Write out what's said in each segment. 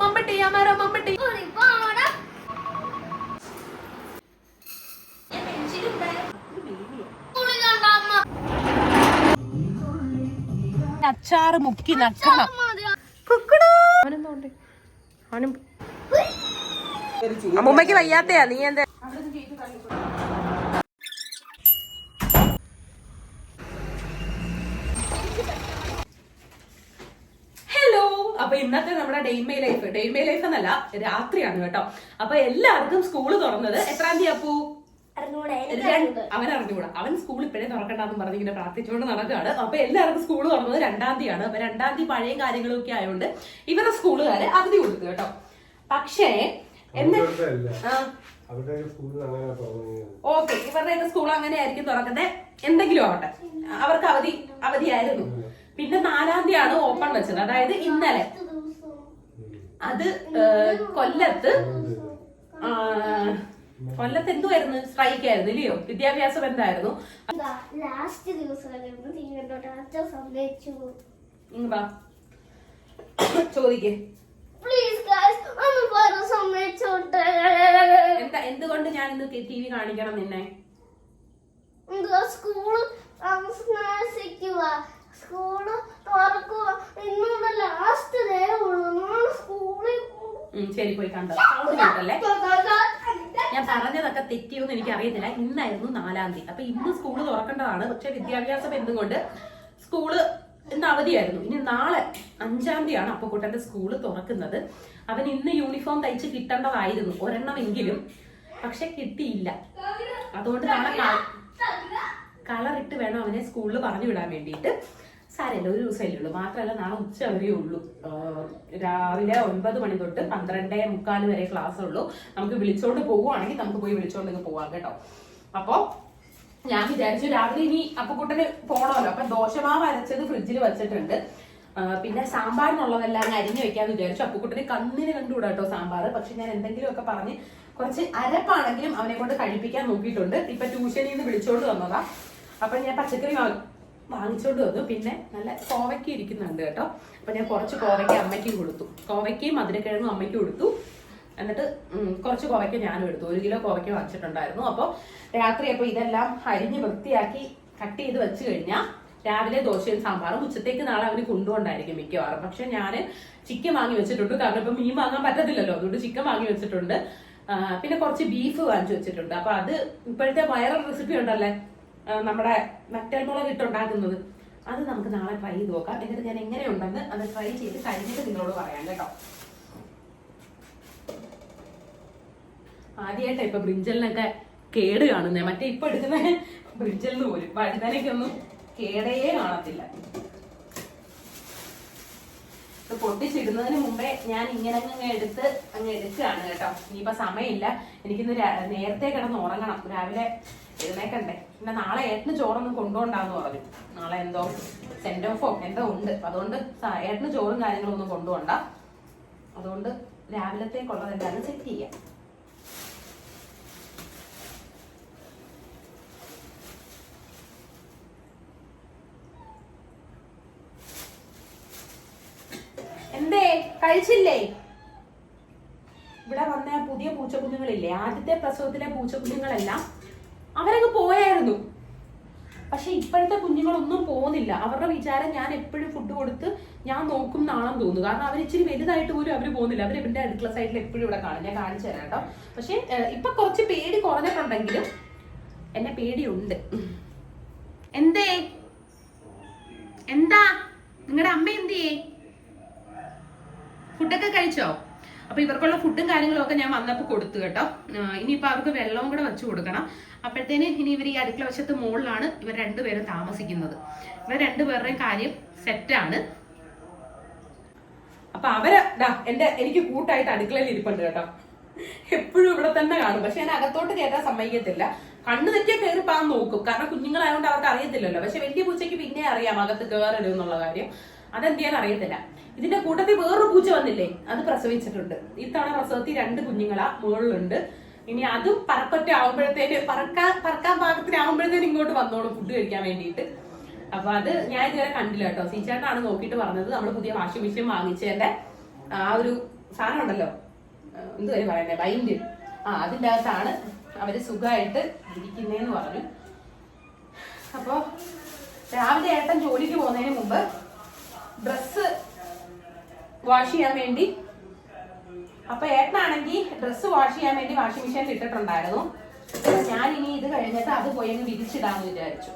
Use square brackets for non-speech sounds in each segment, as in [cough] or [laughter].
മമ്മട്ടി അമാര മമ്മട്ടി അച്ചാറ് മുക്കി നക്കണം. അമ്മൂമ്മക്ക് വയ്യാത്തയാ നീ എന്താ രാത്രിയാണ് കേട്ടോ. അപ്പൊ എല്ലാവർക്കും സ്കൂൾ തുറന്നത് എത്രാം തീയതി അപ്പു? അവൻ അറിഞ്ഞുകൂടാ അവൻ സ്കൂൾ ഇപ്പഴേ തുറക്കണ്ടെന്ന് പറഞ്ഞ് ഇങ്ങനെ പ്രാർത്ഥിച്ചുകൊണ്ട് നടക്കുകയാണ്. അപ്പൊ എല്ലാവർക്കും സ്കൂൾ തുറന്നത് രണ്ടാം തീയതിയാണ്. അപ്പൊ രണ്ടാം തീയതി പഴയ കാര്യങ്ങളും ഒക്കെ ആയതുകൊണ്ട് ഇവരുടെ സ്കൂളുകാരെ അവധി കൊടുത്തു കേട്ടോ. പക്ഷേ ഓക്കെ ഇവരുടെ സ്കൂൾ അങ്ങനെ ആയിരിക്കും തുറക്കുന്നത് എന്തെങ്കിലും ആവട്ടെ. അവർക്ക് അവധി അവധിയായിരുന്നു. പിന്നെ നാലാം തീയതിയാണ് ഓപ്പൺ വെച്ചത്. അതായത് ഇന്നലെ. അത് കൊല്ലത്ത് കൊല്ലത്ത് എന്തുവായിരുന്നു? സ്ട്രൈക്ക് ആയിരുന്നു ഇല്ലയോ? വിദ്യാഭ്യാസം എന്തായിരുന്നു? ലാസ്റ്റ് ദിവസം ചോദിക്കേ. എന്താ എന്തുകൊണ്ട് ഞാൻ ഇന്ന് ടി വി കാണിക്കണം നിന്നെ? എന്തുവാ സ്കൂൾ താമസിക്കുക സ്കൂൾ തുറക്കുക. ഇന്നൂടെ ലാസ്റ്റ് ഡേ ഉള്ളൂ. സ്കൂളിൽ ശരി പോയി കണ്ടോ? ഞാൻ പറഞ്ഞതൊക്കെ തെറ്റിയോന്ന് എനിക്ക് അറിയത്തില്ല ഇന്നായിരുന്നു നാലാം തീയതി. അപ്പൊ ഇന്ന് സ്കൂൾ തുറക്കേണ്ടതാണ്. പക്ഷെ വിദ്യാഭ്യാസം എന്തുകൊണ്ട് സ്കൂൾ ഇന്ന് അവധിയായിരുന്നു. ഇനി നാളെ അഞ്ചാം തീയതിയാണ് അപ്പക്കുട്ടന്റെ സ്കൂൾ തുറക്കുന്നത്. അവൻ ഇന്ന് യൂണിഫോം തയ്ച്ച് കിട്ടേണ്ടതായിരുന്നു. ഒരെണ്ണമെങ്കിലും പക്ഷെ കിട്ടിയില്ല. അതുകൊണ്ട് നാളെ കളറിട്ട് വേണം അവനെ സ്കൂളിൽ പറഞ്ഞു വിടാൻ വേണ്ടിയിട്ട്. സാരമില്ല ഒരു ദിവസമല്ലേ ഉള്ളൂ. മാത്രമല്ല നാളെ ഉച്ച വരെ ഉള്ളൂ. രാവിലെ ഒൻപത് മണി തൊട്ട് പന്ത്രണ്ടേ മുക്കാൽ വരെ ക്ലാസ് ഉള്ളൂ. നമുക്ക് വിളിച്ചോണ്ട് പോവുകയാണെങ്കിൽ നമുക്ക് പോയി വിളിച്ചോണ്ട് പോവാം കേട്ടോ. അപ്പോ ഞാൻ വിചാരിച്ചു രാവിലെ ഇനി അപ്പക്കുട്ടന് പോണമല്ലോ. അപ്പൊ ദോശമാവ് അരച്ചത് ഫ്രിഡ്ജിൽ വെച്ചിട്ടുണ്ട്. പിന്നെ സാമ്പാറിനുള്ളതെല്ലാം ഞാൻ അരിഞ്ഞു വെക്കാന്ന് വിചാരിച്ചു. അപ്പക്കുട്ടന് കണ്ണിന് കണ്ടുകൂടാ കേട്ടോ സാമ്പാർ പക്ഷെ ഞാൻ എന്തെങ്കിലുമൊക്കെ പറഞ്ഞ് കുറച്ച് അരപ്പാണെങ്കിലും അവനെ കൊണ്ട് കഴിപ്പിക്കാൻ നോക്കിയിട്ടുണ്ട്. ഇപ്പൊ ട്യൂഷനിൽ നിന്ന് വിളിച്ചോണ്ട് വന്നതാ. അപ്പൊ ഞാൻ പച്ചക്കറി വാങ്ങിച്ചോണ്ട് വന്നു. പിന്നെ നല്ല കോവയ്ക്ക ഇരിക്കുന്നുണ്ട് കേട്ടോ. അപ്പൊ ഞാൻ കുറച്ച് കോവയ്ക്ക അമ്മയ്ക്ക് കൊടുത്തു. കോവയ്ക്കയും മധുരക്കിഴങ്ങും അമ്മയ്ക്ക് കൊടുത്തു. എന്നിട്ട് കുറച്ച് കോവയ്ക്ക ഞാനും എടുത്തു. ഒരു കിലോ കോവയ്ക്ക വാങ്ങിച്ചിട്ടുണ്ടായിരുന്നു. അപ്പോൾ രാത്രി അപ്പോൾ ഇതെല്ലാം അരിഞ്ഞ് വൃത്തിയാക്കി കട്ട് ചെയ്ത് വെച്ച് കഴിഞ്ഞാൽ രാവിലെ ദോശയും സാമ്പാറും ഉച്ചത്തേക്ക് നാളെ അവന് കൊണ്ടുകൊണ്ടായിരിക്കും മിക്കവാറും. പക്ഷെ ഞാൻ ചിക്കൻ വാങ്ങി വെച്ചിട്ടുണ്ട്. കാരണം ഇപ്പൊ മീൻ വാങ്ങാൻ പറ്റത്തില്ലല്ലോ. അതുകൊണ്ട് ചിക്കൻ വാങ്ങി വെച്ചിട്ടുണ്ട്. പിന്നെ കുറച്ച് ബീഫ് വാങ്ങിച്ചു വെച്ചിട്ടുണ്ട്. അപ്പൊ അത് ഇപ്പോഴത്തെ വൈറൽ റെസിപ്പി ഉണ്ടല്ലേ? നമ്മുടെ ഇട്ട് ഇട്ടുണ്ടാക്കുന്നത്. അത് നമുക്ക് നാളെ ട്രൈ ചെയ്ത് നോക്കാം. എന്നിട്ട് ഞാൻ എങ്ങനെയുണ്ടെന്ന് അത് ട്രൈ ചെയ്ത് കഴിഞ്ഞിട്ട് നിങ്ങളോട് പറയാം കേട്ടോ. ആദ്യമായിട്ടാ ഇപ്പൊ ബ്രിഞ്ചലിനൊക്കെ കേട് കാണുന്നേ. മറ്റേ ഇപ്പൊ എടുക്കുന്ന ബ്രിഞ്ചലിന് പോലും വഴുതനയ്ക്കൊന്നും കേടയേ കാണത്തില്ല. ഇത് പൊട്ടിച്ചിടുന്നതിന് മുമ്പേ ഞാൻ ഇങ്ങനെ അങ്ങ് എടുത്ത് അങ്ങ് എടുക്കുകയാണ് കേട്ടോ. ഇനിയിപ്പോ സമയമില്ല. എനിക്കിന്ന് നേരത്തെ കിടന്ന് ഉറങ്ങണം. രാവിലെ എഴുന്നേക്കണ്ടേ. പിന്നെ നാളെ ഏട്ടന് ചോറൊന്നും കൊണ്ടുപോണ്ടാന്ന് പറഞ്ഞു. നാളെ എന്തോ സെന്റ് ഓഫോ എന്തോ ഉണ്ട്. അതുകൊണ്ട് ഏട്ടന് ചോറും കാര്യങ്ങളും ഒന്നും കൊണ്ടുപോണ്ട അതുകൊണ്ട് രാവിലത്തേക്കുള്ളതെല്ലാം സെറ്റ് ചെയ്യാം എന്തേ കഴിച്ചില്ലേ? ഇവിടെ വന്ന പുതിയ പൂച്ചക്കുഞ്ഞുങ്ങളില്ലേ? ആദ്യത്തെ പ്രസവത്തിലെ പൂച്ചക്കുഞ്ഞുങ്ങളെല്ലാം അവരങ്ങ് പോയായിരുന്നു. പക്ഷെ ഇപ്പോഴത്തെ കുഞ്ഞുങ്ങളൊന്നും പോകുന്നില്ല. അവരുടെ വിചാരം ഞാൻ എപ്പോഴും ഫുഡ് കൊടുത്ത് ഞാൻ നോക്കും നാളെ തോന്നുന്നു കാരണം അവർ ഇച്ചിരി വലുതായിട്ട് പോലും അവർ പോകുന്നില്ല. അവർ ഇവരുടെ അടുക്കള സൈഡിൽ എപ്പോഴും ഇവിടെ കാണും. ഞാൻ കാണിച്ചു തരാം കേട്ടോ. പക്ഷെ ഇപ്പൊ കുറച്ച് പേടി കുറഞ്ഞിട്ടുണ്ടെങ്കിലും എന്നെ പേടിയുണ്ട്. എന്താ നിങ്ങളുടെ അമ്മ എന്തിയേ ഫുഡൊക്കെ കഴിച്ചോ അപ്പൊ ഇവർക്കുള്ള ഫുഡും കാര്യങ്ങളും ഒക്കെ ഞാൻ വന്നപ്പോൾ കൊടുത്തു കേട്ടോ. ആ, ഇനിയിപ്പോ അവർക്ക് വെള്ളവും കൂടെ വെച്ചു കൊടുക്കണം. അപ്പോഴത്തേന് ഇനി ഇവർ ഈ അടുക്കള വശത്ത് മുകളിലാണ് ഇവർ രണ്ടുപേരും താമസിക്കുന്നത്. ഇവർ രണ്ടുപേരുടെയും കാര്യം സെറ്റാണ് അപ്പൊ അവർ എന്റെ എനിക്ക് കൂട്ടായിട്ട് അടുക്കളയിൽ ഇരിപ്പുണ്ട് കേട്ടോ. എപ്പോഴും ഇവിടെ തന്നെ കാണും. പക്ഷെ ഞാൻ അകത്തോട്ട് കയറ്റാൻ സമ്മതിക്കത്തില്ല. കണ്ണു കയറി കയറിപ്പാൻ നോക്കും. കാരണം കുഞ്ഞുങ്ങളായതുകൊണ്ട് അവർക്ക് അറിയത്തില്ലല്ലോ. പക്ഷെ വലിയ പൂച്ചയ്ക്ക് പിന്നെ അറിയാം അകത്ത് കയറരുത് എന്നുള്ള കാര്യം. അതെന്ത് ചെയ്യാൻ അറിയത്തില്ല. ഇതിന്റെ കൂട്ടത്തിൽ വേറൊരു പൂച്ച വന്നില്ലേ? അത് പ്രസവിച്ചിട്ടുണ്ട്. ഇത്തവണ പ്രസവത്തിൽ രണ്ട് കുഞ്ഞുങ്ങളാ മുകളിലുണ്ട് ഇനി അതും പറക്കൊറ്റ ആവുമ്പോഴത്തേന് പറക്കാൻ പറക്കാൻ പാകത്തിനാവുമ്പോഴത്തേന് ഇങ്ങോട്ട് വന്നോളൂ ഫുഡ് കഴിക്കാൻ വേണ്ടിയിട്ട്. അപ്പൊ അത് ഞാൻ ഇതുവരെ കണ്ടില്ല കേട്ടോ. സീച്ചേട്ടനാണ് നോക്കിയിട്ട് പറഞ്ഞത്. നമ്മൾ പുതിയ വാഷിംഗ് മെഷീൻ വാങ്ങിച്ചതിന്റെ ആ ഒരു സാധനം ഉണ്ടല്ലോ. എന്തുവരെ പറയണ്ടേ? ബൈൻഡ്. ആ അതിന്റെ അകത്താണ് അവർ സുഖമായിട്ട് ഇരിക്കുന്നതെന്ന് പറഞ്ഞു. അപ്പോൾ രാവിലെ ഏട്ടൻ ജോലിക്ക് പോകുന്നതിന് മുമ്പ് ഡ്രസ്സ് വാഷ് ചെയ്യാൻ വേണ്ടി. അപ്പൊ ഏട്ടനാണെങ്കിൽ ഡ്രസ്സ് വാഷ് ചെയ്യാൻ വേണ്ടി വാഷിംഗ് മെഷീനിൽ ഇട്ടിട്ടുണ്ടായിരുന്നു. ഞാൻ ഇനി ഇത് കഴിഞ്ഞിട്ട് അത് പോയി അങ്ങ് വിരിച്ചിടാന്ന് വിചാരിച്ചു.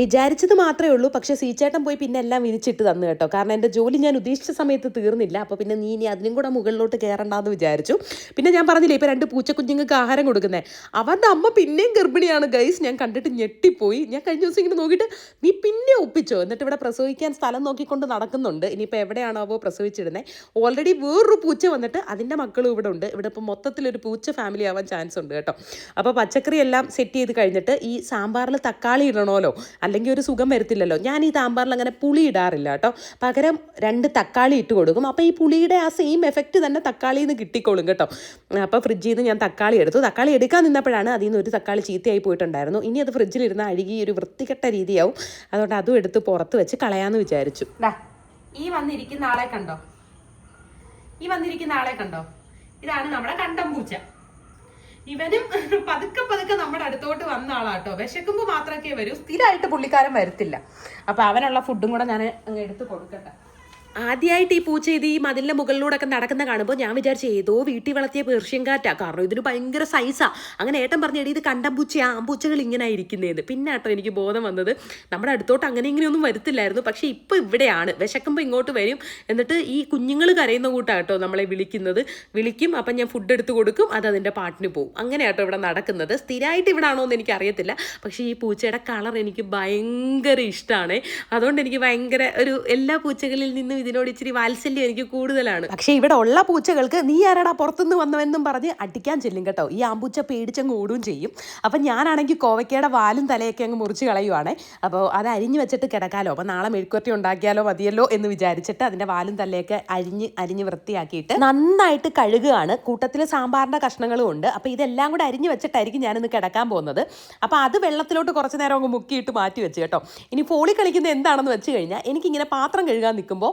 വിചാരിച്ചത് മാത്രമേ ഉള്ളൂ. പക്ഷേ സീച്ചേട്ടൻ പോയി പിന്നെ എല്ലാം വിരിച്ചിട്ട് തന്നു കേട്ടോ. കാരണം എന്റെ ജോലി ഞാൻ ഉദ്ദേശിച്ച സമയത്ത് തീർന്നില്ല. അപ്പോൾ പിന്നെ നീ ഇനി അതിനും കൂടെ മുകളിലോട്ട് കയറണ്ടെന്ന് വിചാരിച്ചു. പിന്നെ ഞാൻ പറഞ്ഞില്ലേ ഇപ്പോൾ രണ്ട് പൂച്ചക്കുഞ്ഞുങ്ങൾക്ക് ആഹാരം കൊടുക്കുന്നത് അവരുടെ അമ്മ പിന്നെയും ഗർഭിണിയാണ്. ഗൈസ് ഞാൻ കണ്ടിട്ട് ഞെട്ടിപ്പോയി. ഞാൻ കഴിഞ്ഞ ദിവസം ഇങ്ങനെ നോക്കിയിട്ട് നീ പിന്നെ ഒപ്പിച്ചോ? എന്നിട്ട് ഇവിടെ പ്രസവിക്കാൻ സ്ഥലം നോക്കിക്കൊണ്ട് നടക്കുന്നുണ്ട്. ഇനിയിപ്പോൾ എവിടെയാണോ പ്രസവിച്ചിടുന്നത് ഓൾറെഡി വേറൊരു പൂച്ച വന്നിട്ട് അതിന്റെ മക്കളും ഇവിടെ ഉണ്ട്. ഇവിടെ ഇപ്പോൾ മൊത്തത്തിലൊരു പൂച്ച ഫാമിലി ആവാൻ ചാൻസ് ഉണ്ട് കേട്ടോ. അപ്പോൾ പച്ചക്കറി എല്ലാം സെറ്റ് ചെയ്ത് കഴിഞ്ഞിട്ട് ഈ സാമ്പാറിൽ തക്കാളി ഇടണമല്ലോ. അല്ലെങ്കിൽ ഒരു സുഖം വരത്തില്ലല്ലോ. ഞാൻ ഈ താമ്പാറിൽ അങ്ങനെ പുളി ഇടാറില്ല കേട്ടോ. പകരം രണ്ട് തക്കാളി ഇട്ട് കൊടുക്കും. അപ്പോൾ ഈ പുളിയുടെ ആ സെയിം എഫക്റ്റ് തന്നെ തക്കാളിയിൽ നിന്ന് കിട്ടിക്കോളും കേട്ടോ. അപ്പോൾ ഫ്രിഡ്ജിൽ നിന്ന് ഞാൻ തക്കാളി എടുത്തു. തക്കാളി എടുക്കാൻ നിന്നപ്പോഴാണ് അതിൽ നിന്ന് ഒരു തക്കാളി ചീത്തയായി പോയിട്ടുണ്ടായിരുന്നു. ഇനി അത് ഫ്രിഡ്ജിലിരുന്ന് അഴുകി ഒരു വൃത്തികെട്ട രീതിയാവും. അതുകൊണ്ട് അതും എടുത്ത് പുറത്ത് വെച്ച് കളയാമെന്ന് വിചാരിച്ചു. ഈ വന്നിരിക്കുന്ന ആളെ കണ്ടോ? ഈ വന്നിരിക്കുന്ന ആളെ കണ്ടോ? ഇതാണ് നമ്മുടെ കണ്ടംപൂച്ച ഇവനും [laughs] പതുക്കെ പതുക്കെ നമ്മുടെ അടുത്തോട്ട് വന്ന ആളാട്ടോ. വിശക്കുമ്പോ മാത്രമൊക്കെ വരൂ. സ്ഥിരമായിട്ട് പുള്ളിക്കാരൻ വരത്തില്ല. അപ്പൊ അവനുള്ള ഫുഡും കൂടെ ഞാൻ അങ്ങ് എടുത്ത് കൊടുക്കട്ടെ. ആദ്യമായിട്ട് ഈ പൂച്ച ഇത് ഈ മതിലിന്റെ മുകളിലൂടെ ഒക്കെ നടക്കുന്ന കാണുമ്പോൾ ഞാൻ വിചാരിച്ചു ഏതോ വീട്ടിൽ വളർത്തിയ പേർഷ്യൻ കാറ്റാ. കാരണം ഇതിന് ഭയങ്കര സൈസാ അങ്ങനെ ഏട്ടൻ പറഞ്ഞു എടി ഇത് കണ്ടം പൂച്ചയാ. പൂച്ചകൾ ഇങ്ങനെ ഇരിക്കുന്നതെന്ന് പിന്നെ കേട്ടോ എനിക്ക് ബോധം വന്നത് നമ്മുടെ അടുത്തോട്ട് അങ്ങനെ ഇങ്ങനെയൊന്നും വരത്തില്ലായിരുന്നു. പക്ഷേ ഇപ്പോൾ ഇവിടെയാണ്. വിശക്കുമ്പോൾ ഇങ്ങോട്ട് വരും. എന്നിട്ട് ഈ കുഞ്ഞുങ്ങൾ കരയുന്ന കൂട്ടാ കേട്ടോ നമ്മളെ വിളിക്കുന്നത്. വിളിക്കും അപ്പം ഞാൻ ഫുഡ് എടുത്ത് കൊടുക്കും അത് അതിന്റെ പാട്ടിന് പോകും അങ്ങനെ കേട്ടോ ഇവിടെ നടക്കുന്നത്. സ്ഥിരമായിട്ട് ഇവിടെ ആണോ എന്ന് എനിക്കറിയത്തില്ല പക്ഷേ ഈ പൂച്ചയുടെ കളർ എനിക്ക് ഭയങ്കര ഇഷ്ടമാണ് അതുകൊണ്ട് എനിക്ക് ഭയങ്കര ഒരു എല്ലാ പൂച്ചകളിൽ നിന്നും ഇതിനോട് ഇച്ചിരി വാത്സല്യം എനിക്ക് കൂടുതലാണ്. പക്ഷെ ഇവിടെ ഉള്ള പൂച്ചകൾക്ക് നീ ആരാടാ പുറത്തുനിന്ന് വന്നുവെന്നും പറഞ്ഞ് അടിക്കാൻ ചെല്ലും കേട്ടോ. ഈ ആമ്പൂച്ച പേടിച്ചങ്ങ് ഓടുകയും ചെയ്യും. അപ്പം ഞാനാണെങ്കിൽ കോവയ്ക്കയുടെ വാലും തലയൊക്കെ അങ്ങ് മുറിച്ച് കളയുവാണ്. അപ്പോൾ അത് അരിഞ്ഞ് വെച്ചിട്ട് കിടക്കാലോ. അപ്പോൾ നാളെ മെഴുക്കുവരട്ടി ഉണ്ടാക്കിയാലോ മതിയല്ലോ എന്ന് വിചാരിച്ചിട്ട് അതിന്റെ വാലും തലയൊക്കെ അരിഞ്ഞ് അരിഞ്ഞ് വൃത്തിയാക്കിയിട്ട് നന്നായിട്ട് കഴുകുകയാണ്. കൂട്ടത്തിൽ സാമ്പാറിന്റെ കഷ്ണങ്ങളും ഉണ്ട്. അപ്പോൾ ഇതെല്ലാം കൂടെ അരിഞ്ഞ് വെച്ചിട്ടായിരിക്കും ഞാനിന്ന് കിടക്കാൻ പോകുന്നത്. അപ്പോൾ അത് വെള്ളത്തിലോട്ട് കുറച്ച് നേരം അങ്ങ് മുക്കിയിട്ട് മാറ്റി വെച്ച് കേട്ടോ. ഇനി ഫോളി കളിക്കുന്നത് എന്താണെന്ന് വെച്ച് കഴിഞ്ഞാൽ എനിക്കിങ്ങനെ പാത്രം കഴുകാൻ നിൽക്കുമ്പോൾ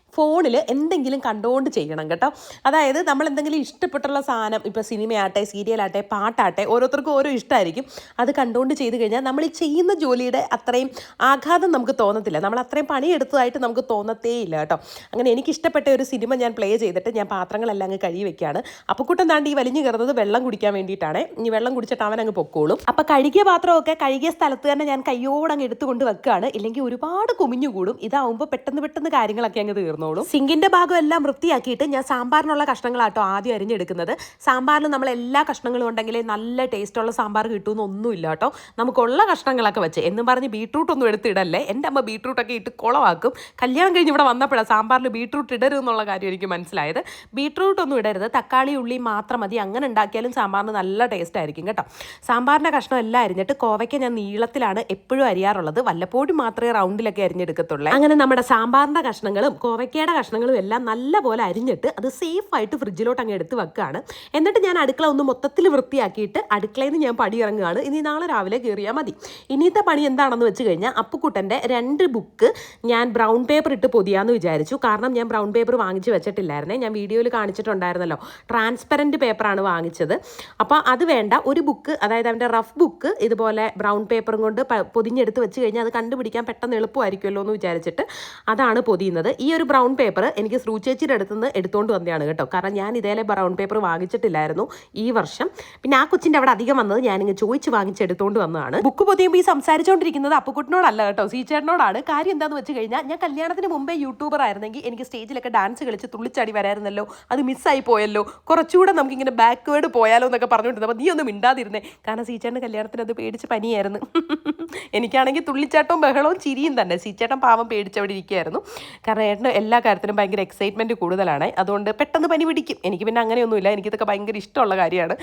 ഫോണിൽ എന്തെങ്കിലും കണ്ടുകൊണ്ട് ചെയ്യണം കേട്ടോ. അതായത് നമ്മൾ എന്തെങ്കിലും ഇഷ്ടപ്പെട്ടുള്ള സാധനം ഇപ്പോൾ സിനിമയാട്ടെ സീരിയലാട്ടെ പാട്ടാട്ടെ ഓരോരുത്തർക്കും ഓരോ ഇഷ്ടമായിരിക്കും അത് കണ്ടുകൊണ്ട് ചെയ്ത് കഴിഞ്ഞാൽ നമ്മൾ ഈ ചെയ്യുന്ന ജോലിയുടെ അത്രയും ആഘാതം നമുക്ക് തോന്നത്തില്ല. നമ്മൾ അത്രയും പണിയെടുത്തതായിട്ട് നമുക്ക് തോന്നത്തേ ഇല്ല കേട്ടോ. അങ്ങനെ എനിക്ക് ഇഷ്ടപ്പെട്ട ഒരു സിനിമ ഞാൻ പ്ലേ ചെയ്തിട്ട് ഞാൻ പാത്രങ്ങളെല്ലാം അങ്ങ് കഴുകി വെക്കുകയാണ്. അപ്പക്കൂട്ടം താണ്ടി ഈ വലിഞ്ഞു കയറുന്നത് വെള്ളം കുടിക്കാൻ വേണ്ടിയിട്ടാണ്. ഈ വെള്ളം കുടിച്ചിട്ട് അവൻ അങ്ങ് പൊക്കോളും. അപ്പോൾ കഴുകിയ പാത്രമൊക്കെ കഴുകിയ സ്ഥലത്ത് തന്നെ ഞാൻ കയ്യോടങ്ങ് എടുത്തുകൊണ്ട് വെക്കുകയാണ്. ഇല്ലെങ്കിൽ ഒരുപാട് കുമിഞ്ഞുകൂടും. ഇതാവുമ്പോൾ പെട്ടെന്ന് പെട്ടെന്ന് കാര്യങ്ങളൊക്കെ അങ്ങ് തീർന്നോളും സിങ്കിന്റെ ഭാഗം എല്ലാം വൃത്തിയാക്കിയിട്ട് ഞാൻ സാമ്പാറിനുള്ള കഷ്ണങ്ങളാട്ടോ ആദ്യം അരിഞ്ഞെടുക്കുന്നത്. സാമ്പാറിൽ നമ്മൾ എല്ലാ കഷ്ണങ്ങളും ഉണ്ടെങ്കിൽ നല്ല ടേസ്റ്റ് ഉള്ള സാമ്പാർ കിട്ടുമെന്ന് ഒന്നുമില്ല കേട്ടോ നമുക്കുള്ള കഷ്ണങ്ങളൊക്കെ വെച്ച്. എന്നും പറഞ്ഞ് ബീട്രൂട്ട് ഒന്നും എടുത്തിടല്ലേ? എന്റെ അമ്മ ബീട്രൂട്ടൊക്കെ ഇട്ട് കുളവാക്കും കല്യാണം കഴിഞ്ഞ് ഇവിടെ വന്നപ്പോഴാണ് സാമ്പാറിൽ ബീട്രൂട്ട് ഇടരുത് എന്നുള്ള കാര്യം എനിക്ക് മനസ്സിലായത്. ബീട്രൂട്ട് ഒന്നും ഇടരുത്. തക്കാളി ഉള്ളി മാത്രം മതി. അങ്ങനെ ഉണ്ടാക്കിയാലും സാമ്പാറിന് നല്ല ടേസ്റ്റ് ആയിരിക്കും കേട്ടോ. സാമ്പാറിന്റെ കഷ്ണം എല്ലാം അരിഞ്ഞിട്ട് കോവയ്ക്ക് ഞാൻ നീളത്തിലാണ് എപ്പോഴും അരിയാറുള്ളത്. വല്ലപ്പോഴും മാത്രമേ റൗണ്ടിലൊക്കെ അരിഞ്ഞെടുക്കത്തുള്ളൂ. അങ്ങനെ നമ്മുടെ സാമ്പാറിന്റെ കഷ്ണങ്ങളും കോവയ്ക്കയുടെ കഷ്ണങ്ങളും എല്ലാം നല്ലപോലെ അരിഞ്ഞിട്ട് അത് സേഫായിട്ട് ഫ്രിഡ്ജിലോട്ട് അങ്ങ് എടുത്ത് വെക്കുകയാണ്. എന്നിട്ട് ഞാൻ അടുക്കള ഒന്ന് മൊത്തത്തിൽ വൃത്തിയാക്കിയിട്ട് അടുക്കളയിൽ നിന്ന് ഞാൻ പടി ഇറങ്ങുകയാണ് ഇനി നാളെ രാവിലെ കയറിയാൽ മതി. ഇനിയത്തെ പണി എന്താണെന്ന് വെച്ച് കഴിഞ്ഞാൽ അപ്പുക്കുട്ടന്റെ രണ്ട് ബുക്ക് ഞാൻ ബ്രൗൺ പേപ്പർ ഇട്ട് പൊതിയാന്ന് വിചാരിച്ചു. കാരണം ഞാൻ ബ്രൗൺ പേപ്പർ വാങ്ങിച്ച് വെച്ചിട്ടില്ലായിരുന്നേ. ഞാൻ വീഡിയോയിൽ കാണിച്ചിട്ടുണ്ടായിരുന്നല്ലോ. ട്രാൻസ്പെറന്റ് പേപ്പറാണ് വാങ്ങിച്ചത്. അപ്പോൾ അത് വേണ്ട. ഒരു ബുക്ക് അതായത് അവന്റെ റഫ് ബുക്ക് ഇതുപോലെ ബ്രൗൺ പേപ്പറും കൊണ്ട് പൊതിഞ്ഞെടുത്ത് വെച്ച് കഴിഞ്ഞാൽ അത് കണ്ടുപിടിക്കാൻ പെട്ടെന്ന് എളുപ്പമായിരിക്കുമല്ലോ എന്ന് വിചാരിച്ചിട്ട് അതാണ് പൊതിയുന്നത്. ഈ ഒരു ബ്രൗൺ പേപ്പർ എനിക്ക് സ്രൂ ചേച്ചിയുടെ നിന്ന് എടുത്തുകൊണ്ട് വന്നതാണ് കേട്ടോ. കാരണം ഞാൻ ഇതേലെ ബ്രൗൺ പേപ്പർ വാങ്ങിച്ചിട്ടില്ലായിരുന്നു ഈ വർഷം. പിന്നെ ആ കൊച്ചിന്റെ അവിടെ അധികം വന്നത് ഞാനിങ്ങ് ചോദിച്ച് വാങ്ങിച്ചെടുത്തോണ്ട് വന്നതാണ്. ബുക്ക് പൊതിയുമ്പോൾ ഈ സംസാരിച്ചുകൊണ്ടിരിക്കുന്നത് അപ്പുക്കുട്ടിനോടല്ല കേട്ടോ സീച്ചേട്ടനോടാണ് കാര്യം എന്താണെന്ന് വെച്ച് കഴിഞ്ഞാൽ ഞാൻ കല്യാണത്തിന് മുമ്പേ യൂട്യൂബർ ആയിരുന്നെങ്കിൽ എനിക്ക് സ്റ്റേജിലൊക്കെ ഡാൻസ് കളിച്ച് തുള്ളിച്ചാടി വരായിരുന്നല്ലോ. അത് മിസ്സായി പോയല്ലോ. കുറച്ചുകൂടെ നമുക്കിങ്ങനെ ബാക്ക്വേഡ് പോയാലോ എന്നൊക്കെ പറഞ്ഞുകൊണ്ടിരുന്നപ്പോൾ നീ ഒന്നും മിണ്ടാതിരുന്നേ. കാരണം സീച്ചേട്ടന്റെ കല്യാണത്തിന് അത് പേടിച്ച് പനിയായിരുന്നു. എനിക്കാണെങ്കിൽ തുള്ളിച്ചാട്ടവും ബഹളവും ചിരിയും തന്നെ. സീച്ചേട്ടൻ പാവം പേടിച്ചവിടെ ഇരിക്കുകയായിരുന്നു. കാരണം ഏട്ടന് എല്ലാ കാര്യത്തിനും ഭയങ്കര എക്സൈറ്റ്മെന്റ് കൂടുതലാണ്. അതുകൊണ്ട് പെട്ടെന്ന് പനി പിടിക്കും. എനിക്ക് പിന്നെ അങ്ങനെയൊന്നുമില്ല. എനിക്കിതൊക്കെ ഭയങ്കര ഇഷ്ടമുള്ള കാര്യമാണ്.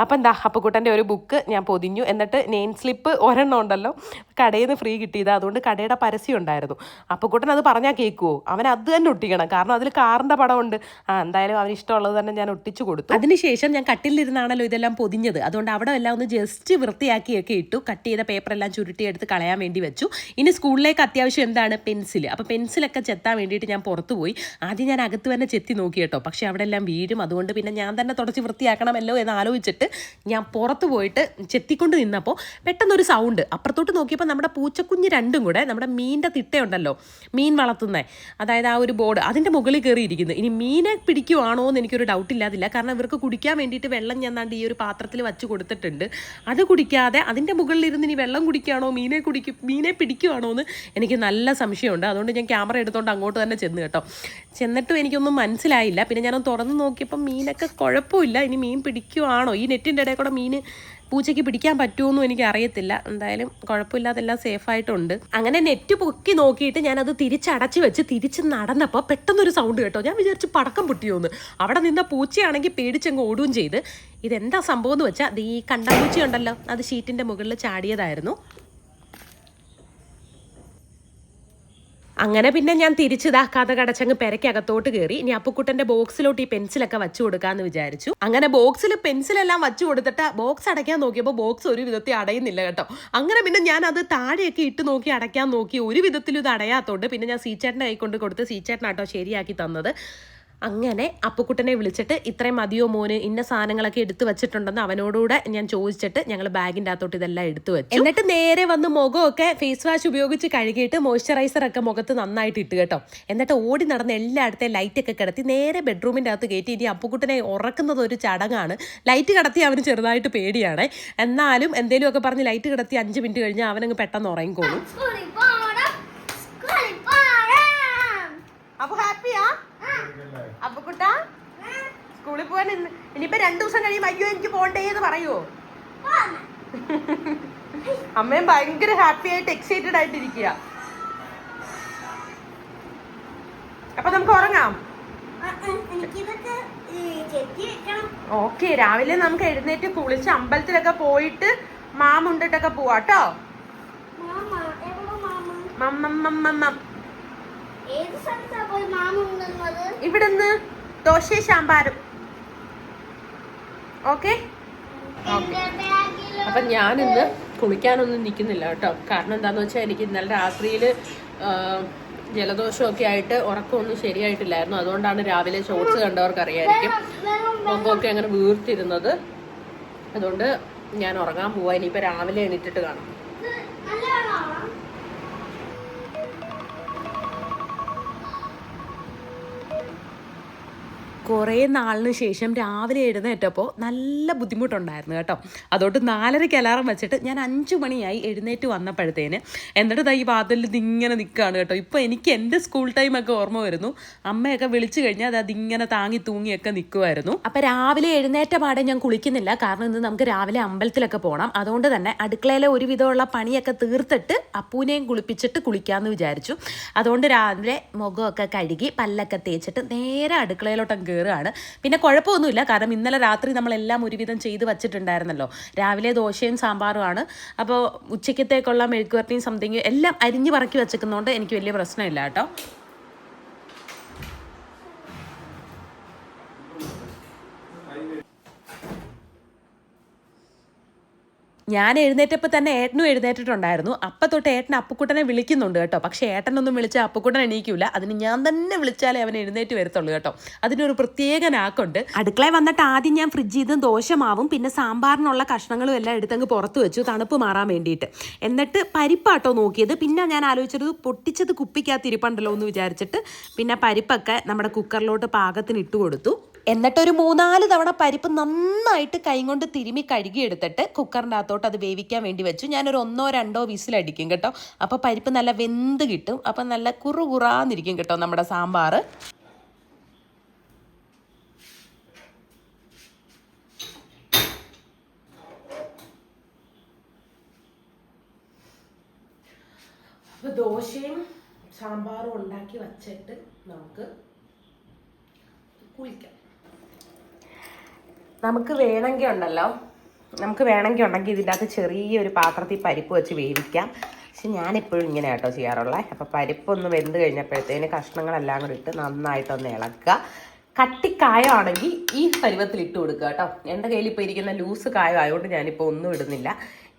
അപ്പം എന്താ അപ്പക്കുട്ടന്റെ ഒരു ബുക്ക് ഞാൻ പൊതിഞ്ഞു. എന്നിട്ട് നെയിൻ സ്ലിപ്പ് ഒരെണ്ണം ഉണ്ടല്ലോ. കടയിൽ നിന്ന് ഫ്രീ കിട്ടിയത്. അതുകൊണ്ട് കടയുടെ പരസ്യം ഉണ്ടായിരുന്നു. അപ്പക്കുട്ടൻ അത് പറഞ്ഞാൽ കേൾക്കുമോ അവൻ അത് തന്നെ ഒട്ടിക്കണം. കാരണം അതിൽ കാറിന്റെ പടമുണ്ട്. ആ എന്തായാലും അവന് ഇഷ്ടമുള്ളത് തന്നെ ഞാൻ ഒട്ടിച്ചു കൊടുത്തു. അതിനുശേഷം ഞാൻ കട്ടിലിരുന്നാണല്ലോ ഇതെല്ലാം പൊതിഞ്ഞത്. അതുകൊണ്ട് അവിടെ എല്ലാം ഒന്ന് ജസ്റ്റ് വൃത്തിയാക്കിയൊക്കെ ഇട്ടു. കട്ട് ചെയ്ത പേപ്പറെല്ലാം ചുരുട്ടിയെടുത്ത് കളയാൻ വേണ്ടി വെച്ചു. ഇനി സ്കൂളിലേക്ക് അത്യാവശ്യം എന്താണ്? പെൻസിൽ അപ്പോൾ പെൻസിലൊക്കെ ചെത്താൻ വേണ്ടിയിട്ട് ഞാൻ പുറത്ത് പോയി ആദ്യം ഞാൻ അകത്ത് തന്നെ ചെത്തി നോക്കി കേട്ടോ. പക്ഷേ അവിടെ എല്ലാം വീഴും. അതുകൊണ്ട് പിന്നെ ഞാൻ തന്നെ തുടച്ച് വൃത്തിയാക്കണമല്ലോ എന്ന് ആലോചിച്ചിട്ട് ഞാൻ പുറത്ത് പോയിട്ട് ചെത്തിക്കൊണ്ട് നിന്നപ്പോൾ പെട്ടെന്നൊരു സൗണ്ട് അപ്പുറത്തോട്ട് നോക്കിയപ്പോൾ നമ്മുടെ പൂച്ചക്കുഞ്ഞ് രണ്ടും കൂടെ നമ്മുടെ മീനിന്റെ തിട്ടയുണ്ടല്ലോ. മീൻ വളർത്തുന്നത് അതായത് ആ ഒരു ബോർഡ് അതിന്റെ മുകളിൽ കയറിയിരിക്കുന്നു. ഇനി മീനെ പിടിക്കുവാണോ എന്ന് എനിക്കൊരു ഡൗട്ട് ഇല്ലാതില്ല. കാരണം ഇവർക്ക് കുടിക്കാൻ വേണ്ടിയിട്ട് വെള്ളം ഞാൻ ഈ ഒരു പാത്രത്തിൽ വച്ച് കൊടുത്തിട്ടുണ്ട്. അത് കുടിക്കാതെ അതിന്റെ മുകളിലിരുന്ന് ഇനി വെള്ളം കുടിക്കുകയാണോ മീനെ കുടിക്കും മീനെ പിടിക്കുവാണോ എന്ന് എനിക്ക് നല്ല സംശയമുണ്ട്. അതുകൊണ്ട് ഞാൻ ക്യാമറ എടുത്തുകൊണ്ട് അങ്ങോട്ട് തന്നെ ചെന്ന്. കേട്ടോ. ചെന്നിട്ടും എനിക്കൊന്നും മനസ്സിലായില്ല. പിന്നെ ഞാനൊന്ന് തുറന്ന് നോക്കിയപ്പോൾ മീനൊക്കെ കുഴപ്പമില്ല. ഇനി മീൻ പിടിക്കുവാണോ? ഈ നെറ്റിന്റെ ഇടയിൽ കൂടെ മീൻ പൂച്ചയ്ക്ക് പിടിക്കാൻ പറ്റുമെന്നും എനിക്ക് അറിയത്തില്ല എന്തായാലും കുഴപ്പമില്ലാതെല്ലാം സേഫായിട്ടുണ്ട് അങ്ങനെ നെറ്റ് പൊക്കി നോക്കിയിട്ട് ഞാനത് തിരിച്ചടച്ച് വെച്ച് തിരിച്ച് നടന്നപ്പോൾ പെട്ടെന്നൊരു സൗണ്ട് കേട്ടോ. ഞാൻ വിചാരിച്ചു പടക്കം പൊട്ടിയോന്ന്. അവിടെ നിന്ന പൂച്ചയാണെങ്കിൽ പേടിച്ചങ്ങ് ഓടുകയും ചെയ്ത്. ഇതെന്താ സംഭവം എന്ന് വെച്ചാൽ അത് ഈ കണ്ടപൂച്ചയുണ്ടല്ലോ. അത് ഷീറ്റിന്റെ മുകളിൽ ചാടിയതായിരുന്നു. അങ്ങനെ പിന്നെ ഞാൻ തിരിച്ചിതാ കഥ കടച്ചങ്ങ് പെരക്കകത്തോട്ട് കയറി ഇനി അപ്പുക്കുട്ടന്റെ ബോക്സിലോട്ട് ഈ പെൻസിലൊക്കെ വെച്ചു കൊടുക്കാന്ന് വിചാരിച്ചു. അങ്ങനെ ബോക്സിൽ പെൻസിലെല്ലാം വെച്ചു കൊടുത്തിട്ട് ബോക്സ് അടയ്ക്കാൻ നോക്കിയപ്പോൾ ബോക്സ് ഒരു വിധത്തിൽ അടയുന്നില്ല കേട്ടോ. അങ്ങനെ പിന്നെ ഞാൻ അത് താഴെയൊക്കെ ഇട്ട് നോക്കി അടയ്ക്കാൻ നോക്കി ഒരു വിധത്തിലും ഇത് അടയാത്തോണ്ട് പിന്നെ ഞാൻ സീച്ചേട്ടന്റെ കൈ കൊണ്ട് കൊടുത്ത് സീച്ചേട്ടനാട്ടോ ശരിയാക്കി തന്നത്. അങ്ങനെ അപ്പുക്കുട്ടനെ വിളിച്ചിട്ട് ഇത്രയും മതിയോ മോന്? ഇന്ന സാധനങ്ങളൊക്കെ എടുത്തു വെച്ചിട്ടുണ്ടെന്ന് അവനോടുകൂടെ ഞാൻ ചോദിച്ചിട്ട് ഞങ്ങൾ ബാഗിന്റെ അകത്തോട്ട് ഇതെല്ലാം എടുത്തു വെച്ചു. എന്നിട്ട് നേരെ വന്ന് മുഖമൊക്കെ ഫേസ് വാഷ് ഉപയോഗിച്ച് കഴുകിയിട്ട് മോയ്സ്ചറൈസർ ഒക്കെ മുഖത്ത് നന്നായിട്ട് ഇട്ട് കേട്ടോ. എന്നിട്ട് ഓടി നടന്ന് എല്ലായിടത്തെയും ലൈറ്റൊക്കെ കിടത്തി നേരെ ബെഡ്റൂമിന്റെ അകത്ത് കയറ്റി ഇനി അപ്പുക്കുട്ടനെ ഉറക്കുന്നത് ഒരു ചടങ്ങാണ്. ലൈറ്റ് കടത്തി അവന് ചെറുതായിട്ട് പേടിയാണ്. എന്നാലും എന്തെങ്കിലുമൊക്കെ പറഞ്ഞ് ലൈറ്റ് കിടത്തി അഞ്ച് മിനിറ്റ് കഴിഞ്ഞാൽ അവനങ്ങ് പെട്ടെന്ന് ഉറങ്ങിക്കോളും. അപ്പോൾ ഹാപ്പിയാ അപ്പൊ കുട്ടാ സ്കൂളിൽ പോകാൻ ഇനിയിപ്പോ രണ്ടു ദിവസം കഴിയുമ്പോ അയ്യോ എനിക്ക് പോണ്ടേ എന്ന് പറയുവോ? അമ്മയും ഭയങ്കര ഹാപ്പി ആയിട്ട് എക്സൈറ്റഡ് ആയിട്ടിരിക്കുക അപ്പൊ നമുക്ക് ഉറങ്ങാം. ഓക്കെ രാവിലെ നമുക്ക് എഴുന്നേറ്റ് കുളിച്ച് അമ്പലത്തിലൊക്കെ പോയിട്ട് മാമുണ്ടിട്ടൊക്കെ പോവാട്ടോ മാമ മമ്മ മാമ മമ്മമ്മമ്മമ്മ ഏത് സ്ഥലത്താ പോയി മാമ ഉണ്ടെന്നത് ഇവിടുന്ന് ദോശയും സാമ്പാറും. ഓക്കെ? അപ്പൊ ഞാനിന്ന് കുളിക്കാനൊന്നും നിൽക്കുന്നില്ല കേട്ടോ. കാരണം എന്താന്ന് വെച്ചാൽ എനിക്ക് ഇന്നലെ രാത്രിയിൽ ജലദോഷമൊക്കെ ആയിട്ട് ഉറക്കമൊന്നും ശരിയായിട്ടില്ലായിരുന്നു. അതുകൊണ്ടാണ് രാവിലെ ഷോർട്സ് കണ്ടവർക്ക് അറിയായിരിക്കും മുഖമൊക്കെ അങ്ങനെ വീർത്തിരുന്നത്. അതുകൊണ്ട് ഞാൻ ഉറങ്ങാൻ പോവാ. ഇനിയിപ്പോൾ രാവിലെ എണീറ്റിട്ട് കാണാം. കുറേ നാളിന് ശേഷം രാവിലെ എഴുന്നേറ്റപ്പോൾ നല്ല ബുദ്ധിമുട്ടുണ്ടായിരുന്നു കേട്ടോ. അതുകൊണ്ട് നാലരയ്ക്ക് അലാറം വെച്ചിട്ട് ഞാൻ അഞ്ച് മണിയായി എഴുന്നേറ്റ് വന്നപ്പോഴത്തേന് എന്നിട്ട് ഈ വാതിലിൽ ഇതിങ്ങനെ നിൽക്കുകയാണ് കേട്ടോ. ഇപ്പോൾ എനിക്ക് എന്റെ സ്കൂൾ ടൈമൊക്കെ ഓർമ്മ വരുന്നു. അമ്മയൊക്കെ വിളിച്ചു കഴിഞ്ഞാൽ അത് അതിങ്ങനെ താങ്ങി തൂങ്ങിയൊക്കെ നിൽക്കുമായിരുന്നു അപ്പോൾ രാവിലെ എഴുന്നേറ്റ പാടെ ഞാൻ കുളിക്കുന്നില്ല. കാരണം ഇന്ന് നമുക്ക് രാവിലെ അമ്പലത്തിലൊക്കെ പോകണം അതുകൊണ്ട് തന്നെ അടുക്കളയിലെ ഒരുവിധമുള്ള പണിയൊക്കെ തീർത്തിട്ട് അപ്പൂനെയും കുളിപ്പിച്ചിട്ട് കുളിക്കാമെന്ന് വിചാരിച്ചു. അതുകൊണ്ട് രാവിലെ മുഖമൊക്കെ കഴുകി പല്ലൊക്കെ തേച്ചിട്ട് നേരെ അടുക്കളയിലോട്ടങ്ങ് കയറുകയാണ് പിന്നെ കുഴപ്പമൊന്നുമില്ല. കാരണം ഇന്നലെ രാത്രി നമ്മളെല്ലാം ഒരുവിധം ചെയ്ത് വച്ചിട്ടുണ്ടായിരുന്നല്ലോ. രാവിലെ ദോശയും സാമ്പാറുമാണ് അപ്പോൾ ഉച്ചയ്ക്കത്തേക്കുള്ള മെഴുക്കുവരട്ടിയും സംതിങ് എല്ലാം അരിഞ്ഞ് പറക്കി വെച്ചേക്കുന്നതുകൊണ്ട് എനിക്ക് വലിയ പ്രശ്നമില്ല കേട്ടോ. ഞാൻ എഴുന്നേറ്റപ്പോൾ തന്നെ ഏട്ടനും എഴുന്നേറ്റിട്ടുണ്ടായിരുന്നു. അപ്പം തൊട്ട് ഏട്ടൻ അപ്പുക്കുട്ടനെ വിളിക്കുന്നുണ്ട് കേട്ടോ. പക്ഷേ ഏട്ടനൊന്നും വിളിച്ചാൽ അപ്പുക്കുട്ടൻ എണീക്കില്ല അതിന് ഞാൻ തന്നെ വിളിച്ചാലേ അവൻ എഴുന്നേറ്റ് വരത്തുള്ളൂ കേട്ടോ. അതിനൊരു പ്രത്യേക നാക്കുണ്ട് അടുക്കളയിൽ വന്നിട്ട് ആദ്യം ഞാൻ ഫ്രിഡ്ജിൽ നിന്ന് ദോശമാവും. പിന്നെ സാമ്പാറിനുള്ള കഷ്ണങ്ങളും എല്ലാം എടുത്തങ്ങ് പുറത്ത് വെച്ചു. തണുപ്പ് മാറാൻ വേണ്ടിയിട്ട്. എന്നിട്ട് പരിപ്പാട്ടോ നോക്കിയത്. പിന്നെ ഞാൻ ആലോചിച്ചത് പൊട്ടിച്ചത് കുപ്പിക്കകത്ത് ഇരിപ്പുണ്ടല്ലോ എന്ന് വിചാരിച്ചിട്ട് പിന്നെ പരിപ്പൊക്കെ നമ്മുടെ കുക്കറിലോട്ട് പാകത്തിന് ഇട്ട് കൊടുത്തു. എന്നിട്ടൊരു മൂന്നാൽ തവണ പരിപ്പ് നന്നായിട്ട് കൈകൊണ്ട് തിരുമി കഴുകിയെടുത്തിട്ട് കുക്കറിന്റെ അകത്തോട്ട് അത് വേവിക്കാൻ വേണ്ടി വെച്ചു. ഞാനൊരു ഒന്നോ രണ്ടോ വിസിലടിക്കും കേട്ടോ. അപ്പോൾ പരിപ്പ് നല്ല വെന്ത് കിട്ടും. അപ്പം നല്ല കുറു കുറാന്നിരിക്കും കേട്ടോ നമ്മുടെ സാമ്പാർ അപ്പോൾ ദോശയും സാമ്പാറും ഉണ്ടാക്കി വച്ചിട്ട് നമുക്ക് കുളിക്കാം. നമുക്ക് വേണമെങ്കിൽ ഉണ്ടല്ലോ. നമുക്ക് വേണമെങ്കിൽ ഉണ്ടെങ്കിൽ ഇതിന്റെ അകത്ത് ചെറിയൊരു പാത്രത്തിൽ പരിപ്പ് വെച്ച് വേവിക്കാം. പക്ഷെ ഞാനെപ്പോഴും ഇങ്ങനെ കേട്ടോ ചെയ്യാറുള്ളത് അപ്പോൾ പരിപ്പൊന്ന് വെന്ത് കഴിഞ്ഞപ്പോഴത്തേന് കഷ്ണങ്ങളെല്ലാം കൂടി ഇട്ട് നന്നായിട്ടൊന്ന് ഇളക്കുക. കട്ടിക്കായമാണെങ്കിൽ ഈ പരുവത്തിൽ ഇട്ട് കൊടുക്കുക കേട്ടോ. എന്റെ കയ്യിൽ ഇപ്പോൾ ഇരിക്കുന്ന ലൂസ് കായം ആയതുകൊണ്ട് ഞാനിപ്പോൾ ഒന്നും ഇടുന്നില്ല.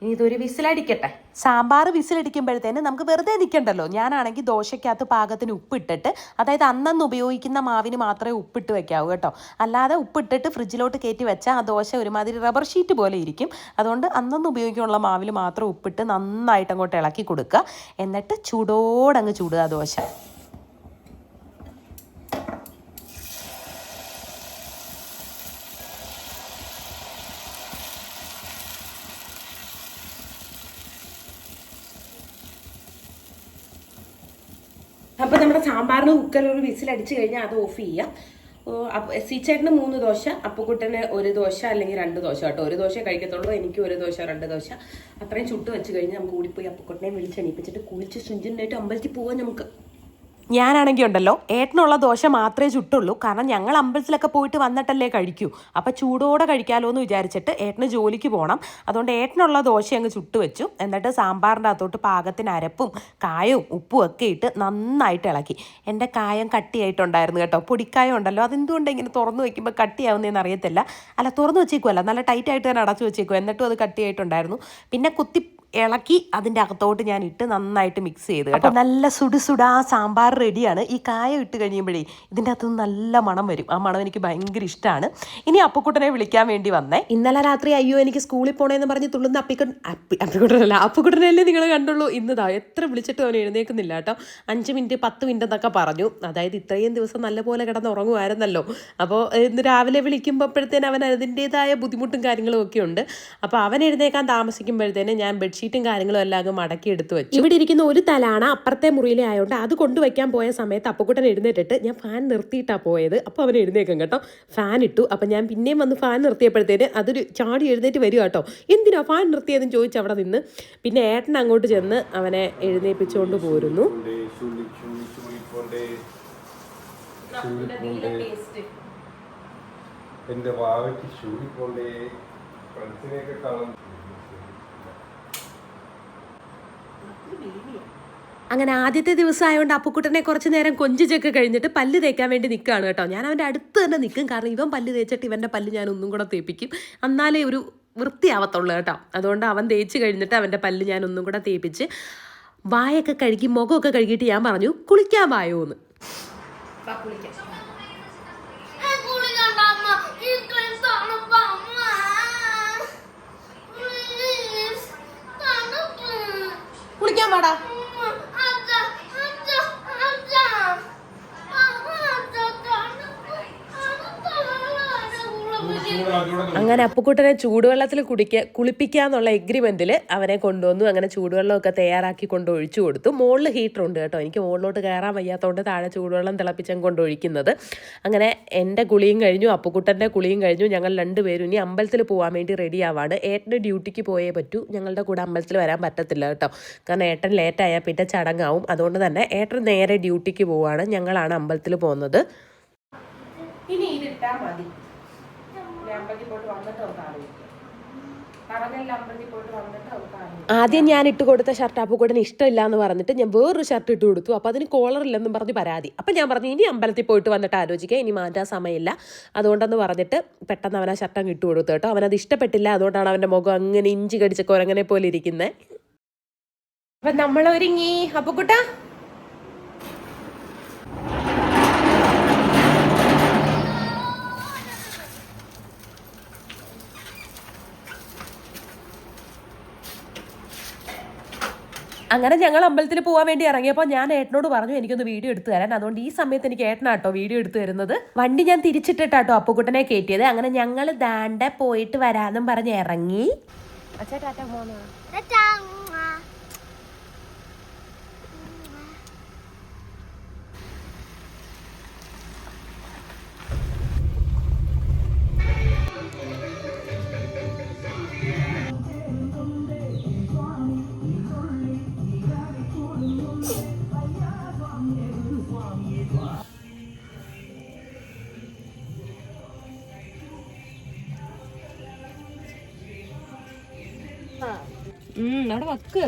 ഇനി ഇതൊരു വിസിലടിക്കട്ടെ. സാമ്പാർ വിസിലടിക്കുമ്പോഴത്തേന് നമുക്ക് വെറുതെ നിൽക്കണ്ടല്ലോ ഞാനാണെങ്കിൽ ദോശയ്ക്കകത്ത് പാകത്തിന് ഉപ്പിട്ടിട്ട് അതായത് അന്നന്ന് ഉപയോഗിക്കുന്ന മാവിന് മാത്രമേ ഉപ്പിട്ട് വെക്കാവൂ കേട്ടോ. അല്ലാതെ ഉപ്പിട്ടിട്ട് ഫ്രിഡ്ജിലോട്ട് കയറ്റി വെച്ചാൽ ആ ദോശ ഒരുമാതിരി റബ്ബർ ഷീറ്റ് പോലെ ഇരിക്കും. അതുകൊണ്ട് അന്നന്ന് ഉപയോഗിക്കാനുള്ള മാവിൽ മാത്രം ഉപ്പിട്ട് നന്നായിട്ട് അങ്ങോട്ട് ഇളക്കി കൊടുക്കുക. എന്നിട്ട് ചൂടോടങ്ങ് ചൂടുക ദോശ. അപ്പോൾ നമ്മുടെ സാമ്പാറിന് കുക്കറിൽ വിസിൽ അടിച്ച് കഴിഞ്ഞാൽ അത് ഓഫ് ചെയ്യാം. സീച്ചേട്ടന് മൂന്ന് ദോശ അപ്പുക്കുട്ടന് ഒരു ദോശ അല്ലെങ്കിൽ രണ്ട് ദോശ കേട്ടോ. ഒരു ദോശ കഴിക്കത്തുള്ളൂ എനിക്ക് ഒരു ദോശ രണ്ട് ദോശ. അത്രയും ചുട്ട് വെച്ച് കഴിഞ്ഞ് നമുക്ക് കൂടിപ്പോയി അപ്പുക്കുട്ടനെ വിളിച്ചെണീപ്പിച്ചിട്ട് കുളിച്ച് ശുചിനായിട്ട് അമ്പലത്തിൽ പോവാൻ നമുക്ക്. ഞാനാണെങ്കിൽ ഉണ്ടല്ലോ ഏട്ടനുള്ള ദോശ മാത്രമേ ചുട്ടുള്ളൂ. കാരണം ഞങ്ങൾ അമ്പലത്തിലൊക്കെ പോയിട്ട് വന്നിട്ടല്ലേ കഴിക്കൂ. അപ്പം ചൂടോടെ കഴിക്കാമല്ലോ എന്ന് വിചാരിച്ചിട്ട് ഏട്ടന് ജോലിക്ക് പോകണം അതുകൊണ്ട് ഏട്ടനുള്ള ദോശ അങ്ങ് ചുട്ടു വെച്ചു. എന്നിട്ട് സാമ്പാറിന്റെ അകത്തോട്ട് പാകത്തിന് അരപ്പും കായവും ഉപ്പും ഒക്കെ ഇട്ട് നന്നായിട്ട് ഇളക്കി. എന്റെ കായം കട്ടിയായിട്ടുണ്ടായിരുന്നു കേട്ടോ. പൊടിക്കായം ഉണ്ടല്ലോ. അതെന്തുകൊണ്ട് ഇങ്ങനെ തുറന്നു വയ്ക്കുമ്പോൾ കട്ടിയാവുന്നതെന്ന് അറിയത്തില്ല. അല്ല തുറന്നു വെച്ചേക്കുമല്ല നല്ല ടൈറ്റായിട്ട് തന്നെ അടച്ചു വെച്ചേക്കും എന്നിട്ടും അത് കട്ടിയായിട്ടുണ്ടായിരുന്നു. പിന്നെ കുത്തി ഇളക്കി അതിന്റെ അകത്തോട്ട് ഞാൻ ഇട്ട് നന്നായിട്ട് മിക്സ് ചെയ്ത് കേട്ടോ. നല്ല സുടുസുടാ സാമ്പാർ റെഡിയാണ്. ഈ കായ ഇട്ട് കഴിയുമ്പോഴേ ഇതിന്റെ അകത്തുനിന്ന് നല്ല മണം വരും. ആ മണം എനിക്ക് ഭയങ്കര ഇഷ്ടമാണ് ഇനി അപ്പുക്കുട്ടനെ വിളിക്കാൻ വേണ്ടി വന്നേ. ഇന്നലെ രാത്രി അയ്യോ എനിക്ക് സ്കൂളിൽ പോണേന്ന് പറഞ്ഞ് തുള്ളുന്ന അപ്പിക്കുട്ടൻ അപ്പി അപ്പിക്കുട്ടനല്ല അപ്പുക്കുട്ടനല്ലേ നിങ്ങൾ കണ്ടുള്ളൂ. ഇന്നതാ എത്ര വിളിച്ചിട്ട് അവൻ എഴുന്നേക്കുന്നില്ല കേട്ടോ. അഞ്ച് മിനിറ്റ് പത്ത് മിനിറ്റ് എന്നൊക്കെ പറഞ്ഞു. അതായത് ഇത്രയും ദിവസം നല്ലപോലെ കിടന്ന് ഉറങ്ങുമായിരുന്നല്ലോ. അപ്പോൾ ഇന്ന് രാവിലെ വിളിക്കുമ്പോഴത്തേന് അവൻ അതിന്റെതായ ബുദ്ധിമുട്ടും കാര്യങ്ങളും ഒക്കെ ഉണ്ട്. അപ്പോൾ അവൻ എഴുന്നേക്കാൻ താമസിക്കുമ്പോഴത്തേന് ഞാൻ ബെഡ്ഷീറ്റും കാര്യങ്ങളും എല്ലാം അങ്ങ് മടക്കി എടുത്തു വെച്ചു. ഇവിടെ ഇരിക്കുന്ന ഒരു തലാണ് അപ്പുറത്തെ മുറിയിലെ ആയതുകൊണ്ട് അത് കൊണ്ടുവയ്ക്കാൻ പോയ സമയത്ത് അപ്പക്കുട്ടൻ എഴുന്നേറ്റിട്ട് ഞാൻ ഫാൻ നിർത്തിയിട്ടാണ് പോയത്. അപ്പോൾ അവൻ എഴുന്നേക്കും കേട്ടോ. ഫാൻ ഇട്ടു. അപ്പം ഞാൻ പിന്നെയും വന്ന് ഫാൻ നിർത്തിയപ്പോഴത്തേന് അതൊരു ചാടി എഴുന്നേറ്റ് വരിക കേട്ടോ. എന്തിനാ ഫാൻ നിർത്തിയതെന്ന് ചോദിച്ചു അവിടെ നിന്ന് പിന്നെ ഏട്ടൻ അങ്ങോട്ട് ചെന്ന് അവനെ എഴുന്നേൽപ്പിച്ചുകൊണ്ട് പോരുന്നു. എന്റെ വാവയ്ക്ക് ചൂടിക്കൊണ്ടേ ഫ്രണ്ട്സിനെയൊക്കെ കാണാൻ അങ്ങനെ ആദ്യത്തെ ദിവസം ആയതുകൊണ്ട് അപ്പുക്കുട്ടനെ കുറച്ച് നേരം കൊഞ്ചിച്ചൊക്കെ കഴിഞ്ഞിട്ട് പല്ല് തേക്കാൻ വേണ്ടി നിൽക്കുകയാണ് കേട്ടോ. ഞാൻ അവന്റെ അടുത്ത് തന്നെ നിൽക്കും കാരണം ഇവൻ പല്ല് തേച്ചിട്ട് ഇവന്റെ പല്ല് ഞാൻ ഒന്നും കൂടെ തേപ്പിക്കും. എന്നാലേ ഒരു വൃത്തിയാവത്തുള്ളൂ കേട്ടോ. അതുകൊണ്ട് അവൻ തേച്ച് കഴിഞ്ഞിട്ട് അവന്റെ പല്ല് ഞാൻ ഒന്നും കൂടെ തേപ്പിച്ച് വായൊക്കെ കഴുകി മുഖമൊക്കെ കഴുകിയിട്ട് ഞാൻ പറഞ്ഞു കുളിക്കാൻ വായോ എന്ന് കുളിക്കണ്ട അമ്മ ഇത്രയും തണുപ്പ് അമ്മ Please, തണുപ്പ് കുളിക്കാൻ പാടാ. അങ്ങനെ അപ്പുക്കുട്ടനെ ചൂടുവെള്ളത്തിൽ കുടിക്ക കുളിപ്പിക്കാന്നുള്ള എഗ്രിമെന്റിൽ അവനെ കൊണ്ടുവന്നു. അങ്ങനെ ചൂടുവെള്ളമൊക്കെ തയ്യാറാക്കി കൊണ്ട് ഒഴിച്ചു കൊടുത്തു. മുകളിൽ ഹീറ്റർ ഉണ്ട് കേട്ടോ. എനിക്ക് മുകളിലോട്ട് കയറാൻ വയ്യാത്തതുകൊണ്ട് താഴെ ചൂടുവെള്ളം തിളപ്പിച്ചും കൊണ്ട് ഒഴിക്കുന്നത്. അങ്ങനെ എന്റെ കുളിയും കഴിഞ്ഞു അപ്പുക്കുട്ടന്റെ കുളിയും കഴിഞ്ഞു. ഞങ്ങൾ രണ്ടുപേരും ഇനി അമ്പലത്തിൽ പോകാൻ വേണ്ടി റെഡി ആവാണ്. ഏട്ടന്റെ ഡ്യൂട്ടിക്ക് പോയേ പറ്റൂ. ഞങ്ങളുടെ കൂടെ അമ്പലത്തിൽ വരാൻ പറ്റത്തില്ല കേട്ടോ. കാരണം ഏട്ടൻ ലേറ്റായാൽ പിന്നെ ചടങ്ങാവും. അതുകൊണ്ട് തന്നെ ഏട്ടൻ നേരെ ഡ്യൂട്ടിക്ക് പോവാണ്. ഞങ്ങളാണ് അമ്പലത്തിൽ പോകുന്നത്. ഇനി ഇതിട്ടാ മതി. അമ്പലത്തിൽ പോയിട്ട് വന്നിട്ട് ആദ്യം ഞാൻ ഇട്ട് കൊടുത്ത ഷർട്ട് അപ്പുകൂടന് ഇഷ്ടമില്ല എന്ന് പറഞ്ഞിട്ട് ഞാൻ വേറൊരു ഷർട്ട് ഇട്ട് കൊടുത്തു. അപ്പോൾ അതിന് കോളർ ഇല്ലെന്നും പറഞ്ഞ് പരാതി. അപ്പം ഞാൻ പറഞ്ഞു ഇനി അമ്പലത്തിൽ പോയിട്ട് വന്നിട്ട് ആലോചിക്കുക ഇനി മാറ്റാൻ സമയമില്ല. അതുകൊണ്ടെന്ന് പറഞ്ഞിട്ട് പെട്ടെന്ന് അവൻ ആ ഷർട്ട് അങ്ങ് ഇട്ട് കൊടുത്തു കേട്ടോ. അവനത് ഇഷ്ടപ്പെട്ടില്ല അതുകൊണ്ടാണ് അവന്റെ മുഖം അങ്ങനെ ഇഞ്ചി കടിച്ച കുരങ്ങനെ പോലെ ഇരിക്കുന്നത് അപ്പം നമ്മൾ ഒരുങ്ങി അപ്പുക്കുട്ട അങ്ങനെ ഞങ്ങൾ അമ്പലത്തിൽ പോകാൻ വേണ്ടി ഇറങ്ങിയപ്പോൾ ഞാൻ ഏട്ടനോട് പറഞ്ഞു എനിക്കൊന്ന് വീഡിയോ എടുത്തു തരാൻ. അതുകൊണ്ട് ഈ സമയത്ത് എനിക്ക് ഏട്ടനാട്ടോ വീഡിയോ എടുത്തു തരുന്നത്. വണ്ടി ഞാൻ തിരിച്ചിട്ടിട്ടാട്ടോ അപ്പുക്കുട്ടനെ കയറ്റിയത്. അങ്ങനെ ഞങ്ങൾ ദാണ്ടെ പോയിട്ട് വരാന്നും പറഞ്ഞ് ഇറങ്ങി. അച്ഛാ ടാറ്റ പോന്നോ? ഉം, അവിടെ വക്ക്.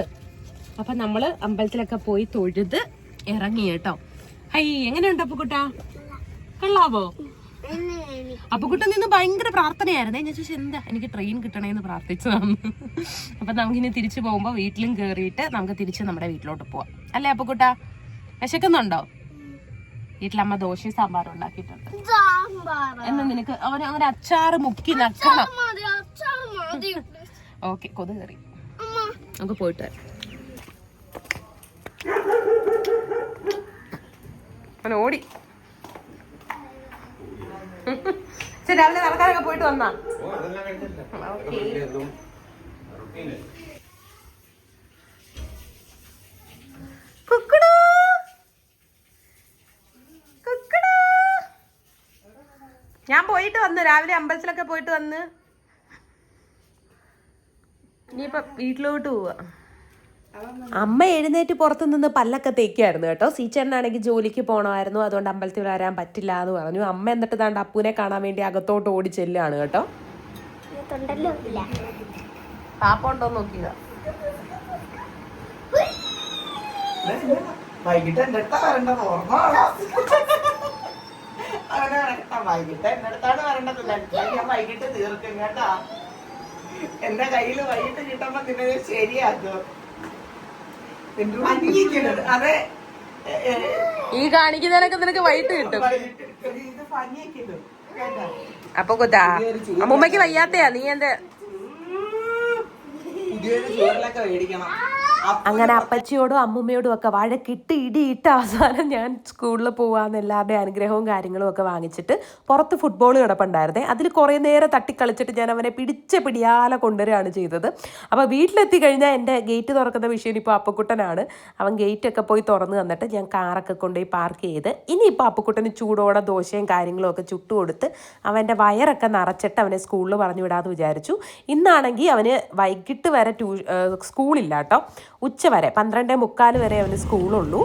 അപ്പൊ നമ്മൾ അമ്പലത്തിലൊക്കെ പോയി തൊഴുത് ഇറങ്ങി കേട്ടോ. ഹൈ എങ്ങനെയുണ്ട് അപ്പുക്കുട്ട? കള്ളാവോ? അപ്പുക്കുട്ടൻ നിന്ന് ഭയങ്കര പ്രാർത്ഥനയായിരുന്നേ. ഞാൻ ചോദിച്ചു എന്താ? എനിക്ക് ട്രെയിൻ കിട്ടണേന്ന് പ്രാർത്ഥിച്ചതാണ്. അപ്പൊ നമുക്കിനി തിരിച്ചു പോകുമ്പോൾ വീട്ടിലും കയറിയിട്ട് നമുക്ക് തിരിച്ച് നമ്മുടെ വീട്ടിലോട്ട് പോവാം. അല്ലേ അപ്പുക്കുട്ട? വിശക്കുന്നുണ്ടോ? വീട്ടിലമ്മ ദോശയും സാമ്പാറും ഉണ്ടാക്കിയിട്ടുണ്ട്. എന്നാ നിനക്ക് അവന് അങ്ങനെ അച്ചാറ് മുക്കി നക്കണം. ഓക്കെ കൊതു കയറി നമുക്ക് പോയിട്ട് വരാം. ഓടി. രാവിലെ നടക്കാനൊക്കെ പോയിട്ട് വന്നാ. ഞാൻ പോയിട്ട് വന്നു രാവിലെ അമ്പലത്തിലൊക്കെ പോയിട്ട് വന്ന് ഇനിയിപ്പൊ വീട്ടിലോട്ട് പോവാ. അമ്മ എഴുന്നേറ്റ് പുറത്തു നിന്ന് പല്ലൊക്കെ തേക്കായിരുന്നു കേട്ടോ. സീച്ചേട്ടനാണെങ്കിൽ ജോലിക്ക് പോകണമായിരുന്നു അതുകൊണ്ട് അമ്പലത്തിൽ വരാൻ പറ്റില്ല എന്ന് പറഞ്ഞു. അമ്മ എന്നിട്ട് താണ്ട് അപ്പൂനെ കാണാൻ വേണ്ടി അകത്തോട്ട് ഓടി ചെല്ലുകയാണ് കേട്ടോ. നോക്കിയതാ വൈകിട്ട് അടുത്താ വരേണ്ടത്. ഓർമ്മ അങ്ങനെ വരണ്ട വൈകിട്ട് എന്റെ അടുത്താണ് വരേണ്ടത്. ഞാൻ വൈകിട്ട് തീർക്കും കേട്ടാ. എന്റെ കയ്യിൽ വൈകിട്ട് കിട്ടുമ്പോ നിന്നെ ശരിയാക്കും. ഭംഗിക്കുന്നത് അതെ. ഈ കാണിക്കുന്നതിനൊക്കെ നിനക്ക് വൈകിട്ട് കിട്ടും. അപ്പൊ കുത്താ അമ്മൂമ്മക്ക് വയ്യാത്തയാ നീ എന്റെ പുതിയൊരു ചോറിലൊക്കെ മേടിക്കണം. അങ്ങനെ അപ്പച്ചിയോടും അമ്മൂമ്മയോടും ഒക്കെ വഴക്കിട്ട് ഇടിയിട്ട് അവസാനം ഞാൻ സ്കൂളിൽ പോവാന്ന് എല്ലാവരുടെയും അനുഗ്രഹവും കാര്യങ്ങളും ഒക്കെ വാങ്ങിച്ചിട്ട് പുറത്ത് ഫുട്ബോൾ കിടപ്പുണ്ടായിരുന്നേ. അതിൽ കുറേ നേരം തട്ടിക്കളിച്ചിട്ട് ഞാൻ അവനെ പിടിച്ച പിടിയാലെ കൊണ്ടുവരികയാണ് ചെയ്തത്. അപ്പോൾ വീട്ടിലെത്തി കഴിഞ്ഞാൽ എന്റെ ഗേറ്റ് തുറക്കുന്ന വിഷയം ഇപ്പോൾ അപ്പക്കുട്ടനാണ്. അവൻ ഗേറ്റൊക്കെ പോയി തുറന്ന് തന്നിട്ട് ഞാൻ കാറൊക്കെ കൊണ്ടുപോയി പാർക്ക് ചെയ്ത് ഇനിയിപ്പോൾ അപ്പക്കുട്ടന് ചൂടോടെ ദോശയും കാര്യങ്ങളും ഒക്കെ ചുട്ടു കൊടുത്ത് അവന്റെ വയറൊക്കെ നിറച്ചിട്ട് അവനെ സ്കൂളിൽ പറഞ്ഞു വിടാമെന്ന് വിചാരിച്ചു. ഇന്നാണെങ്കിൽ അവന് വൈകിട്ട് വരെ ട്യൂ ഏഹ് സ്കൂളില്ല കേട്ടോ. ഉച്ച വരെ പന്ത്രണ്ടേ മുക്കാൽ വരെ അവന് സ്കൂളുള്ളൂ.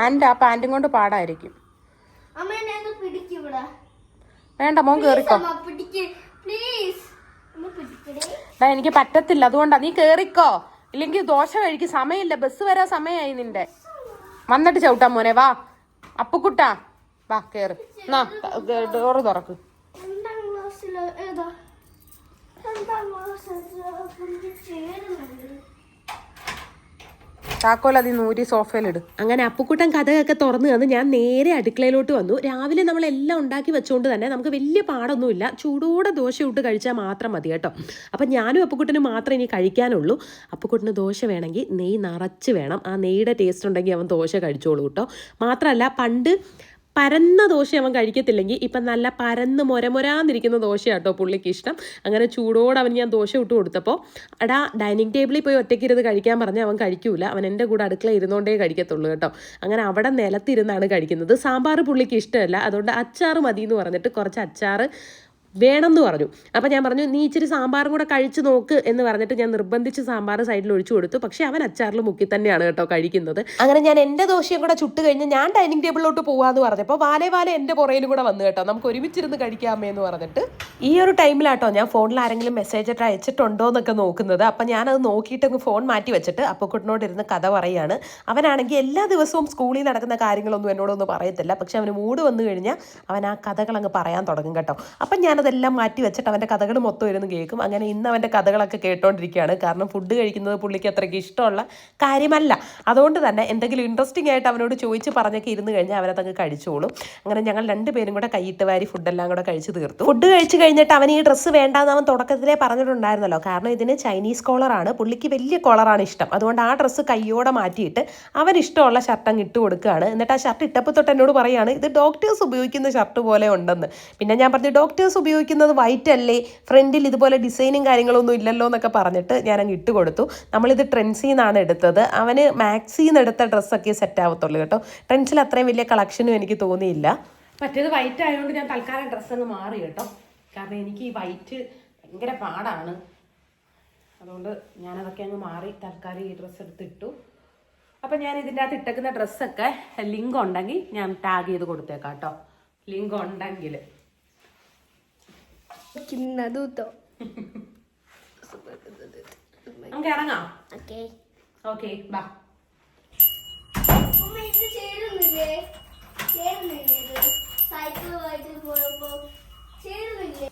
പാന്റ് ആ പാന്റും കൊണ്ട് പാടായിരിക്കും. വേണ്ട മോൻ കേറിക്കോ. എനിക്ക് പറ്റത്തില്ല. അതുകൊണ്ടാ നീ കേറിക്കോ. ഇല്ലെങ്കിൽ ദോശ കഴിക്ക്. സമയമില്ല. ബസ് വരാൻ സമയമായി നിന്റെ. വന്നിട്ട് ചവിട്ടാ മോനെ വാ. അപ്പുക്കുട്ടാ. വാ കേറ്. എന്നാ ഡോറ് തുറക്ക്. ഏതാ? താക്കോൽ അതി നൂരി സോഫയിലിടും അങ്ങനെ അപ്പുക്കുട്ടൻ കഥകൊക്കെ തുറന്നു തന്ന് ഞാൻ നേരെ അടുക്കളയിലോട്ട് വന്നു. രാവിലെ നമ്മളെല്ലാം ഉണ്ടാക്കി വെച്ചുകൊണ്ട് തന്നെ നമുക്ക് വലിയ പാടൊന്നുമില്ല. ചൂടോടെ ദോശ ഇട്ട് കഴിച്ചാൽ മാത്രം മതി കേട്ടോ. അപ്പം ഞാനും അപ്പുക്കുട്ടനും മാത്രമേ ഇനി കഴിക്കാനുള്ളൂ. അപ്പുക്കുട്ടന് ദോശ വേണമെങ്കിൽ നെയ്യ് നിറച്ച് വേണം. ആ നെയ്യുടെ ടേസ്റ്റ് ഉണ്ടെങ്കിൽ അവൻ ദോശ കഴിച്ചോളൂ കേട്ടോ. മാത്രമല്ല പണ്ട് പരന്ന ദോശ അവൻ കഴിക്കത്തില്ലെങ്കിൽ ഇപ്പം നല്ല പരന്ന് മൊരമൊരാന്നിരിക്കുന്ന ദോശയാട്ടോ പുള്ളിക്ക് ഇഷ്ടം. അങ്ങനെ ചൂടോടെ അവൻ ഞാൻ ദോശ ഇട്ട് കൊടുത്തപ്പോൾ എടാ ഡൈനിങ് ടേബിളിൽ പോയി ഒറ്റയ്ക്ക് ഇരുന്ന് കഴിക്കാൻ പറഞ്ഞാൽ അവൻ കഴിക്കൂല. അവൻ എന്റെ കൂടെ അടുക്കള ഇരുന്നുകൊണ്ടേ കഴിക്കത്തുള്ളൂ കേട്ടോ. അങ്ങനെ അവിടെ നിലത്തിരുന്നാണ് കഴിക്കുന്നത്. സാമ്പാർ പുള്ളിക്ക് ഇഷ്ടമല്ല. അതുകൊണ്ട് അച്ചാർ മതി എന്ന് പറഞ്ഞിട്ട് കുറച്ച് അച്ചാർ വേണമെന്ന് പറഞ്ഞു. അപ്പം ഞാൻ പറഞ്ഞു നീ ഇച്ചിരി സാമ്പാറും കൂടെ കഴിച്ച് നോക്ക് എന്ന് പറഞ്ഞിട്ട് ഞാൻ നിർബന്ധിച്ച് സാമ്പാർ സൈഡിൽ ഒഴിച്ചു കൊടുത്തു. പക്ഷേ അവൻ അച്ചാറിൽ മുക്കി തന്നെയാണ് കേട്ടോ കഴിക്കുന്നത്. അങ്ങനെ ഞാൻ എന്റെ ദോശയും കൂടെ ചുട്ട് കഴിഞ്ഞ് ഞാൻ ഡൈനിങ് ടേബിളിലോട്ട് പോകാമെന്ന് പറഞ്ഞപ്പോൾ വാലെ വാലെ എന്റെ പുറയിലും കൂടെ വന്നു കേട്ടോ. നമുക്ക് ഒരുമിച്ചിരുന്ന് കഴിക്കാമേ എന്ന് പറഞ്ഞിട്ട്. ഈ ഒരു ടൈമിലാട്ടോ ഞാൻ ഫോണിൽ ആരെങ്കിലും മെസ്സേജ് ഇട്ട് അയച്ചിട്ടുണ്ടോ എന്നൊക്കെ നോക്കുന്നത്. അപ്പം ഞാനത് നോക്കിയിട്ട് അങ്ങ് ഫോൺ മാറ്റി വെച്ചിട്ട് അപ്പക്കുട്ടനോട് ഇരുന്ന് കഥ പറയാണ്. അവനാണെങ്കിൽ എല്ലാ ദിവസവും സ്കൂളിൽ നടക്കുന്ന കാര്യങ്ങളൊന്നും എന്നോടൊന്നും പറയത്തില്ല. പക്ഷെ അവന് മൂട് വന്നു കഴിഞ്ഞാൽ അവൻ ആ കഥകളങ്ങ് പറയാൻ തുടങ്ങും കേട്ടോ. അപ്പം ഞാനതെല്ലാം മാറ്റി വെച്ചിട്ട് അവന്റെ കഥകൾ മൊത്തം ഇരുന്ന് കേൾക്കും. അങ്ങനെ ഇന്ന് അവന്റെ കഥകളൊക്കെ കേട്ടോണ്ടിരിക്കുകയാണ്. കാരണം ഫുഡ് കഴിക്കുന്നത് പുള്ളിക്ക് അത്രയ്ക്ക് ഇഷ്ടമുള്ള കാര്യമല്ല. അതുകൊണ്ട് തന്നെ എന്തെങ്കിലും ഇൻട്രസ്റ്റിംഗ് ആയിട്ട് അവനോട് ചോദിച്ച് പറഞ്ഞൊക്കെ ഇരുന്ന് കഴിഞ്ഞാൽ അവനതങ്ങ് കഴിച്ചോളും. അങ്ങനെ ഞങ്ങൾ രണ്ടുപേരും കൂടെ കൈയിട്ട് വാരി ഫുഡെല്ലാം കൂടെ കഴിച്ച് തീർത്തു. ഫുഡ് കഴിച്ച് കഴിഞ്ഞിട്ട് അവൻ ഈ ഡ്രസ്സ് വേണ്ടാന്ന് അവൻ തുടക്കത്തിലേ പറഞ്ഞിട്ടുണ്ടായിരുന്നല്ലോ. കാരണം ഇതിന് ചൈനീസ് കോളറാണ് പുള്ളിക്ക് വലിയ കോളറാണ് ഇഷ്ടം. അതുകൊണ്ട് ആ ഡ്രസ്സ് കയ്യോടെ മാറ്റിയിട്ട് അവൻ ഇഷ്ടമുള്ള ഷർട്ട് അങ്ങ് ഇട്ട് കൊടുക്കുകയാണ്. എന്നിട്ട് ആ ഷർട്ട് ഇട്ടപ്പോൾ തൊട്ട് എന്നോട് പറയുകയാണ് ഇത് ഡോക്ടേഴ്സ് ഉപയോഗിക്കുന്ന ഷർട്ട് പോലെ ഉണ്ടെന്ന്. പിന്നെ ഞാൻ പറഞ്ഞു ഡോക്ടേഴ്സ് ഉപയോഗിക്കുന്നത് വൈറ്റ് അല്ലേ? ഫ്രണ്ടിൽ ഇതുപോലെ ഡിസൈനും കാര്യങ്ങളൊന്നും ഇല്ലല്ലോ എന്നൊക്കെ പറഞ്ഞിട്ട് ഞാൻ അങ്ങ് ഇട്ട് കൊടുത്തു. നമ്മളിത് ട്രെൻസിൽ നിന്നാണ് എടുത്തത്. അവന് മാക്സിൽ നിന്ന് എടുത്ത ഡ്രസ്സൊക്കെ സെറ്റ് ആവത്തുള്ളൂ കേട്ടോ. ട്രെൻസിൽ അത്രയും വലിയ കളക്ഷനും എനിക്ക് തോന്നിയില്ല. മറ്റേത് വൈറ്റ് ആയതുകൊണ്ട് ഞാൻ തൽക്കാലം ഡ്രസ്സ് അങ്ങ് മാറി കേട്ടോ. കാരണം എനിക്ക് ഈ വൈറ്റ് ഭയങ്കര പാടാണ്. അതുകൊണ്ട് ഞാനതൊക്കെ അങ്ങ് മാറി തൽക്കാലം ഈ ഡ്രസ്സ് എടുത്തിട്ടു അപ്പം ഞാൻ ഇതിന്റെ അകത്ത് ഇട്ടേക്കുന്ന ഡ്രസ്സൊക്കെ ലിങ്ക് ഉണ്ടെങ്കിൽ ഞാൻ ടാഗ് ചെയ്ത് കൊടുത്തേക്കാം കേട്ടോ. ലിങ്ക് ഉണ്ടെങ്കിൽ. ചിന്നതുട്ടോ നമുക്ക് ഇറങ്ങാം. ഓക്കെ. ഓക്കെ ബാ. ചേരുന്നില്ലേ? ചേരുന്നില്ലേ സൈക്കിളുമായിട്ട് പോയപ്പോ ചേരുന്നില്ലേ?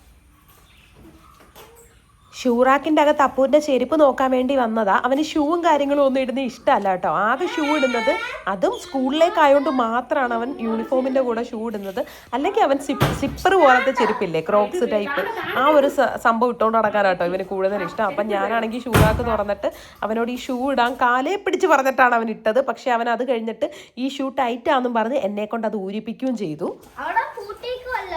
ഷൂറാക്കിന്റെ അകത്ത് അപ്പൂന്റെ ചെരുപ്പ് നോക്കാൻ വേണ്ടി വന്നതാ. അവന് ഷൂവും കാര്യങ്ങളും ഒന്നും ഇടുന്ന ഇഷ്ടമല്ല കേട്ടോ. ആകെ ഷൂ ഇടുന്നത് അതും സ്കൂളിലേക്കായതുകൊണ്ട് മാത്രമാണ് അവൻ യൂണിഫോമിന്റെ കൂടെ ഷൂ ഇടുന്നത്. അല്ലെങ്കിൽ അവൻ സിപ്പ് സിപ്പർ പോലത്തെ ചെരുപ്പില്ലേ ക്രോക്സ് ടൈപ്പ്. ആ ഒരു സംഭവം ഇട്ടുകൊണ്ട് നടക്കാനാട്ടോ ഇവന് കൂടുതൽ ഇഷ്ടം. അപ്പം ഞാനാണെങ്കിൽ ഷൂറാക്ക് തുറന്നിട്ട് അവനോട് ഈ ഷൂ ഇടാൻ കാലേ പിടിച്ച് പറഞ്ഞിട്ടാണ് അവൻ ഇട്ടത്. പക്ഷേ അവൻ അത് കഴിഞ്ഞിട്ട് ഈ ഷൂ ടൈറ്റ് ആണെന്നും പറഞ്ഞ് എന്നെ കൊണ്ട് അത് ഊരിപ്പിക്കുകയും ചെയ്തു. അവിടെ പൂട്ടിക്കുമല്ല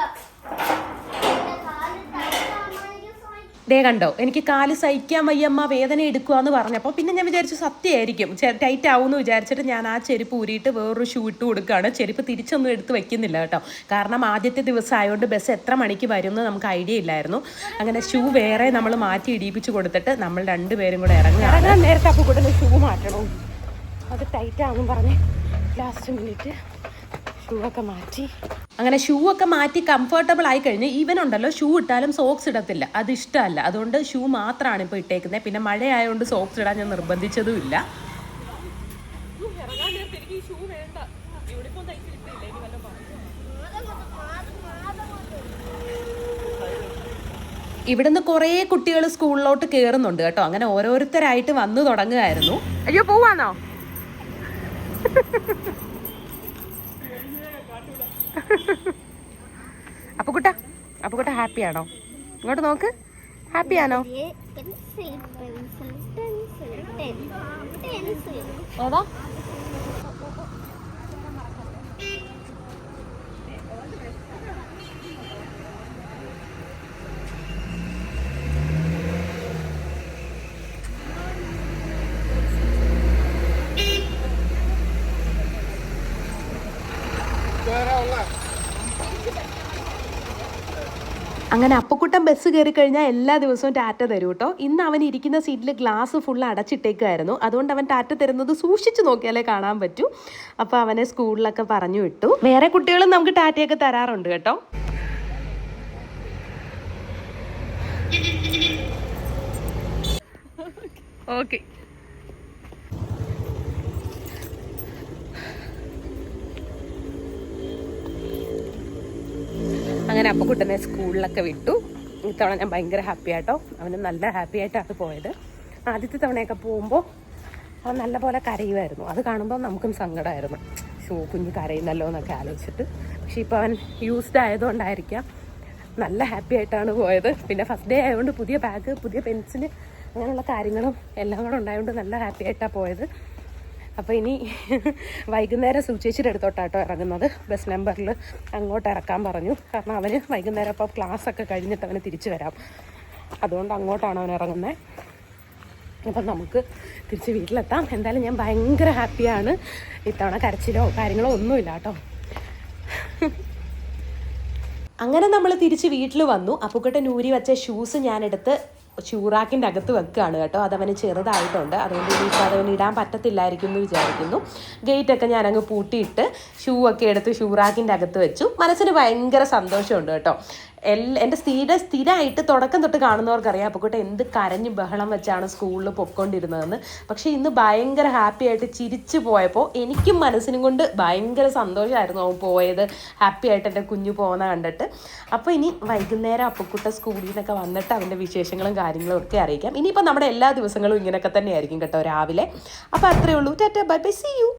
എന്റെ കാൽ ടൈറ്റാണെങ്കിൽ സഹിക്കും ദേ കണ്ടോ എനിക്ക് കാൽ സഹിക്കാൻ വയ്യമ്മ വേദന എടുക്കുക എന്ന് പറഞ്ഞപ്പോൾ പിന്നെ ഞാൻ വിചാരിച്ചു സത്യമായിരിക്കും. ടൈറ്റ് ആവുമെന്ന് വിചാരിച്ചിട്ട് ഞാൻ ആ ചെരുപ്പ് ഊരിയിട്ട് വേറൊരു ഷൂ ഇട്ട് കൊടുക്കുകയാണ്. ചെരുപ്പ് തിരിച്ചൊന്നും എടുത്ത് വെക്കുന്നില്ല കേട്ടോ. കാരണം ആദ്യത്തെ ദിവസം ആയതുകൊണ്ട് ബസ് എത്ര മണിക്ക് വരും എന്ന് നമുക്ക് ഐഡിയ ഇല്ലായിരുന്നു. അങ്ങനെ ഷൂ വേറെ നമ്മൾ മാറ്റി ഇടിയിപ്പിച്ച് കൊടുത്തിട്ട് നമ്മൾ രണ്ടുപേരും കൂടെ ഇറങ്ങി ഇറങ്ങാൻ നേരത്തെ അപ്പോൾ കൂടുതൽ ഷൂ മാറ്റണം. അത് ടൈറ്റ് ആവും പറഞ്ഞ് ലാസ്റ്റ് മിനിറ്റ് ഷൂ ഒക്കെ മാറ്റി. അങ്ങനെ ഷൂ ഒക്കെ മാറ്റി കംഫർട്ടബിൾ ആയി കഴിഞ്ഞ് ഈവൻ ഉണ്ടല്ലോ ഷൂ ഇട്ടാലും സോക്സ് ഇടത്തില്ല. അത് ഇഷ്ടമല്ല. അതുകൊണ്ട് ഷൂ മാത്രമാണ് ഇപ്പോൾ ഇട്ടേക്കുന്നത് പിന്നെ മഴയായതുകൊണ്ട് സോക്സ് ഇടാൻ ഞാൻ നിർബന്ധിച്ചതും ഇല്ല ഇവിടുന്ന് കുറേ കുട്ടികൾ സ്കൂളിലോട്ട് കയറുന്നുണ്ട് കേട്ടോ. അങ്ങനെ ഓരോരുത്തരായിട്ട് വന്നു തുടങ്ങുമായിരുന്നു അയ്യോ പോവാന്നോ? അപ്പുക്കുട്ട അപ്പുക്കുട്ട ഹാപ്പിയാണോ? ഇങ്ങോട്ട് നോക്ക്. ഹാപ്പിയാണോ? ഏതാ? അങ്ങനെ അപ്പക്കുട്ടൻ ബസ് കയറി കഴിഞ്ഞാൽ എല്ലാ ദിവസവും ടാറ്റ തരും കേട്ടോ. ഇന്ന് അവൻ ഇരിക്കുന്ന സീറ്റിൽ ഗ്ലാസ് ഫുൾ അടച്ചിട്ടേക്കായിരുന്നു അതുകൊണ്ട് അവൻ ടാറ്റ തരുന്നത് സൂക്ഷിച്ചു നോക്കിയാലേ കാണാൻ പറ്റൂ. അപ്പോൾ അവനെ സ്കൂളിലൊക്കെ പറഞ്ഞു വിട്ടു. വേറെ കുട്ടികളും നമുക്ക് ടാറ്റയൊക്കെ തരാറുണ്ട് കേട്ടോ. ഓക്കെ അങ്ങനെ അപ്പക്കുട്ടനെ സ്കൂളിലൊക്കെ വിട്ടു. ഇത്തവണ ഞാൻ ഭയങ്കര ഹാപ്പി ആട്ടോ. അവന് നല്ല ഹാപ്പി ആയിട്ടാണ് പോയത്. ആദ്യത്തെ തവണയൊക്കെ പോകുമ്പോൾ അവൻ നല്ല പോലെ കരയുമായിരുന്നു അത് കാണുമ്പോൾ നമുക്കും സങ്കടമായിരുന്നു ഷോ കുഞ്ഞ് കരയുന്നല്ലോ എന്നൊക്കെ ആലോചിച്ചിട്ട്. പക്ഷേ ഇപ്പോൾ അവൻ യൂസ്ഡ് ആയതുകൊണ്ടായിരിക്കാം. നല്ല ഹാപ്പി ആയിട്ടാണ് പോയത്. പിന്നെ ഫസ്റ്റ് ഡേ ആയതുകൊണ്ട് പുതിയ ബാഗ് പുതിയ പെൻസിൽ അങ്ങനെയുള്ള കാര്യങ്ങളും എല്ലാം കൂടെ ഉണ്ടായതുകൊണ്ട് നല്ല ഹാപ്പി ആയിട്ടാണ് പോയത്. അപ്പോൾ ഇനി വൈകുന്നേരം സുചേച്ചിയുടെ അടുത്തോട്ടാട്ടോ ഇറങ്ങുന്നത്. ബസ് നമ്പറിൽ അങ്ങോട്ട് ഇറക്കാൻ പറഞ്ഞു. കാരണം അവന് വൈകുന്നേരം അപ്പോൾ ക്ലാസ് ഒക്കെ കഴിഞ്ഞിട്ട് അവന് തിരിച്ചു വരാം. അതുകൊണ്ട് അങ്ങോട്ടാണ് അവൻ ഇറങ്ങുന്നത് അപ്പം നമുക്ക് തിരിച്ച് വീട്ടിലെത്താം. എന്തായാലും ഞാൻ ഭയങ്കര ഹാപ്പിയാണ് ഇത്തവണ കരച്ചിലോ കാര്യങ്ങളോ ഒന്നുമില്ല കേട്ടോ. അങ്ങനെ നമ്മൾ തിരിച്ച് വീട്ടിൽ വന്നു. അപ്പുക്കട്ടൻ നൂരി വെച്ച ഷൂസ് ഞാനെടുത്ത് ഷൂറാക്കിന്റെ അകത്ത് വെക്കുകയാണ് കേട്ടോ. അതവന് ചെറുതായിട്ടുണ്ട്. അതുകൊണ്ട് ഇനിയിപ്പോൾ അതവന് ഇടാൻ പറ്റത്തില്ലായിരിക്കും എന്ന് വിചാരിക്കുന്നു. ഗേറ്റൊക്കെ ഞാനങ്ങ് പൂട്ടിയിട്ട് ഷൂ ഒക്കെ എടുത്ത് ഷൂറാക്കിന്റെ അകത്ത് വെച്ചു. മനസ്സിന് ഭയങ്കര സന്തോഷമുണ്ട് കേട്ടോ. എല്ലാ എന്റെ സ്ഥിര സ്ഥിരമായിട്ട് തുടക്കം തൊട്ട് കാണുന്നവർക്കറിയാം. അപ്പുക്കുട്ട എന്ത് കരഞ്ഞ് ബഹളം വെച്ചാണ് സ്കൂളിൽ പൊയ്ക്കൊണ്ടിരുന്നതെന്ന് പക്ഷേ ഇന്ന് ഭയങ്കര ഹാപ്പി ആയിട്ട് ചിരിച്ചു പോയപ്പോൾ എനിക്കും മനസ്സിനും കൊണ്ട് ഭയങ്കര സന്തോഷമായിരുന്നു അവൻ പോയത്. ഹാപ്പി ആയിട്ട് എന്റെ കുഞ്ഞു പോകുന്ന കണ്ടിട്ട്. അപ്പോൾ ഇനി വൈകുന്നേരം അപ്പക്കുട്ട സ്കൂളിൽ നിന്നൊക്കെ വന്നിട്ട് അവന്റെ വിശേഷങ്ങളും കാര്യങ്ങളും ഒക്കെ അറിയിക്കാം. ഇനിയിപ്പോൾ നമ്മുടെ എല്ലാ ദിവസങ്ങളും ഇങ്ങനെയൊക്കെ തന്നെയായിരിക്കും കേട്ടോ രാവിലെ. അപ്പോൾ അത്രയേ ഉള്ളൂ. Tata bye bye see you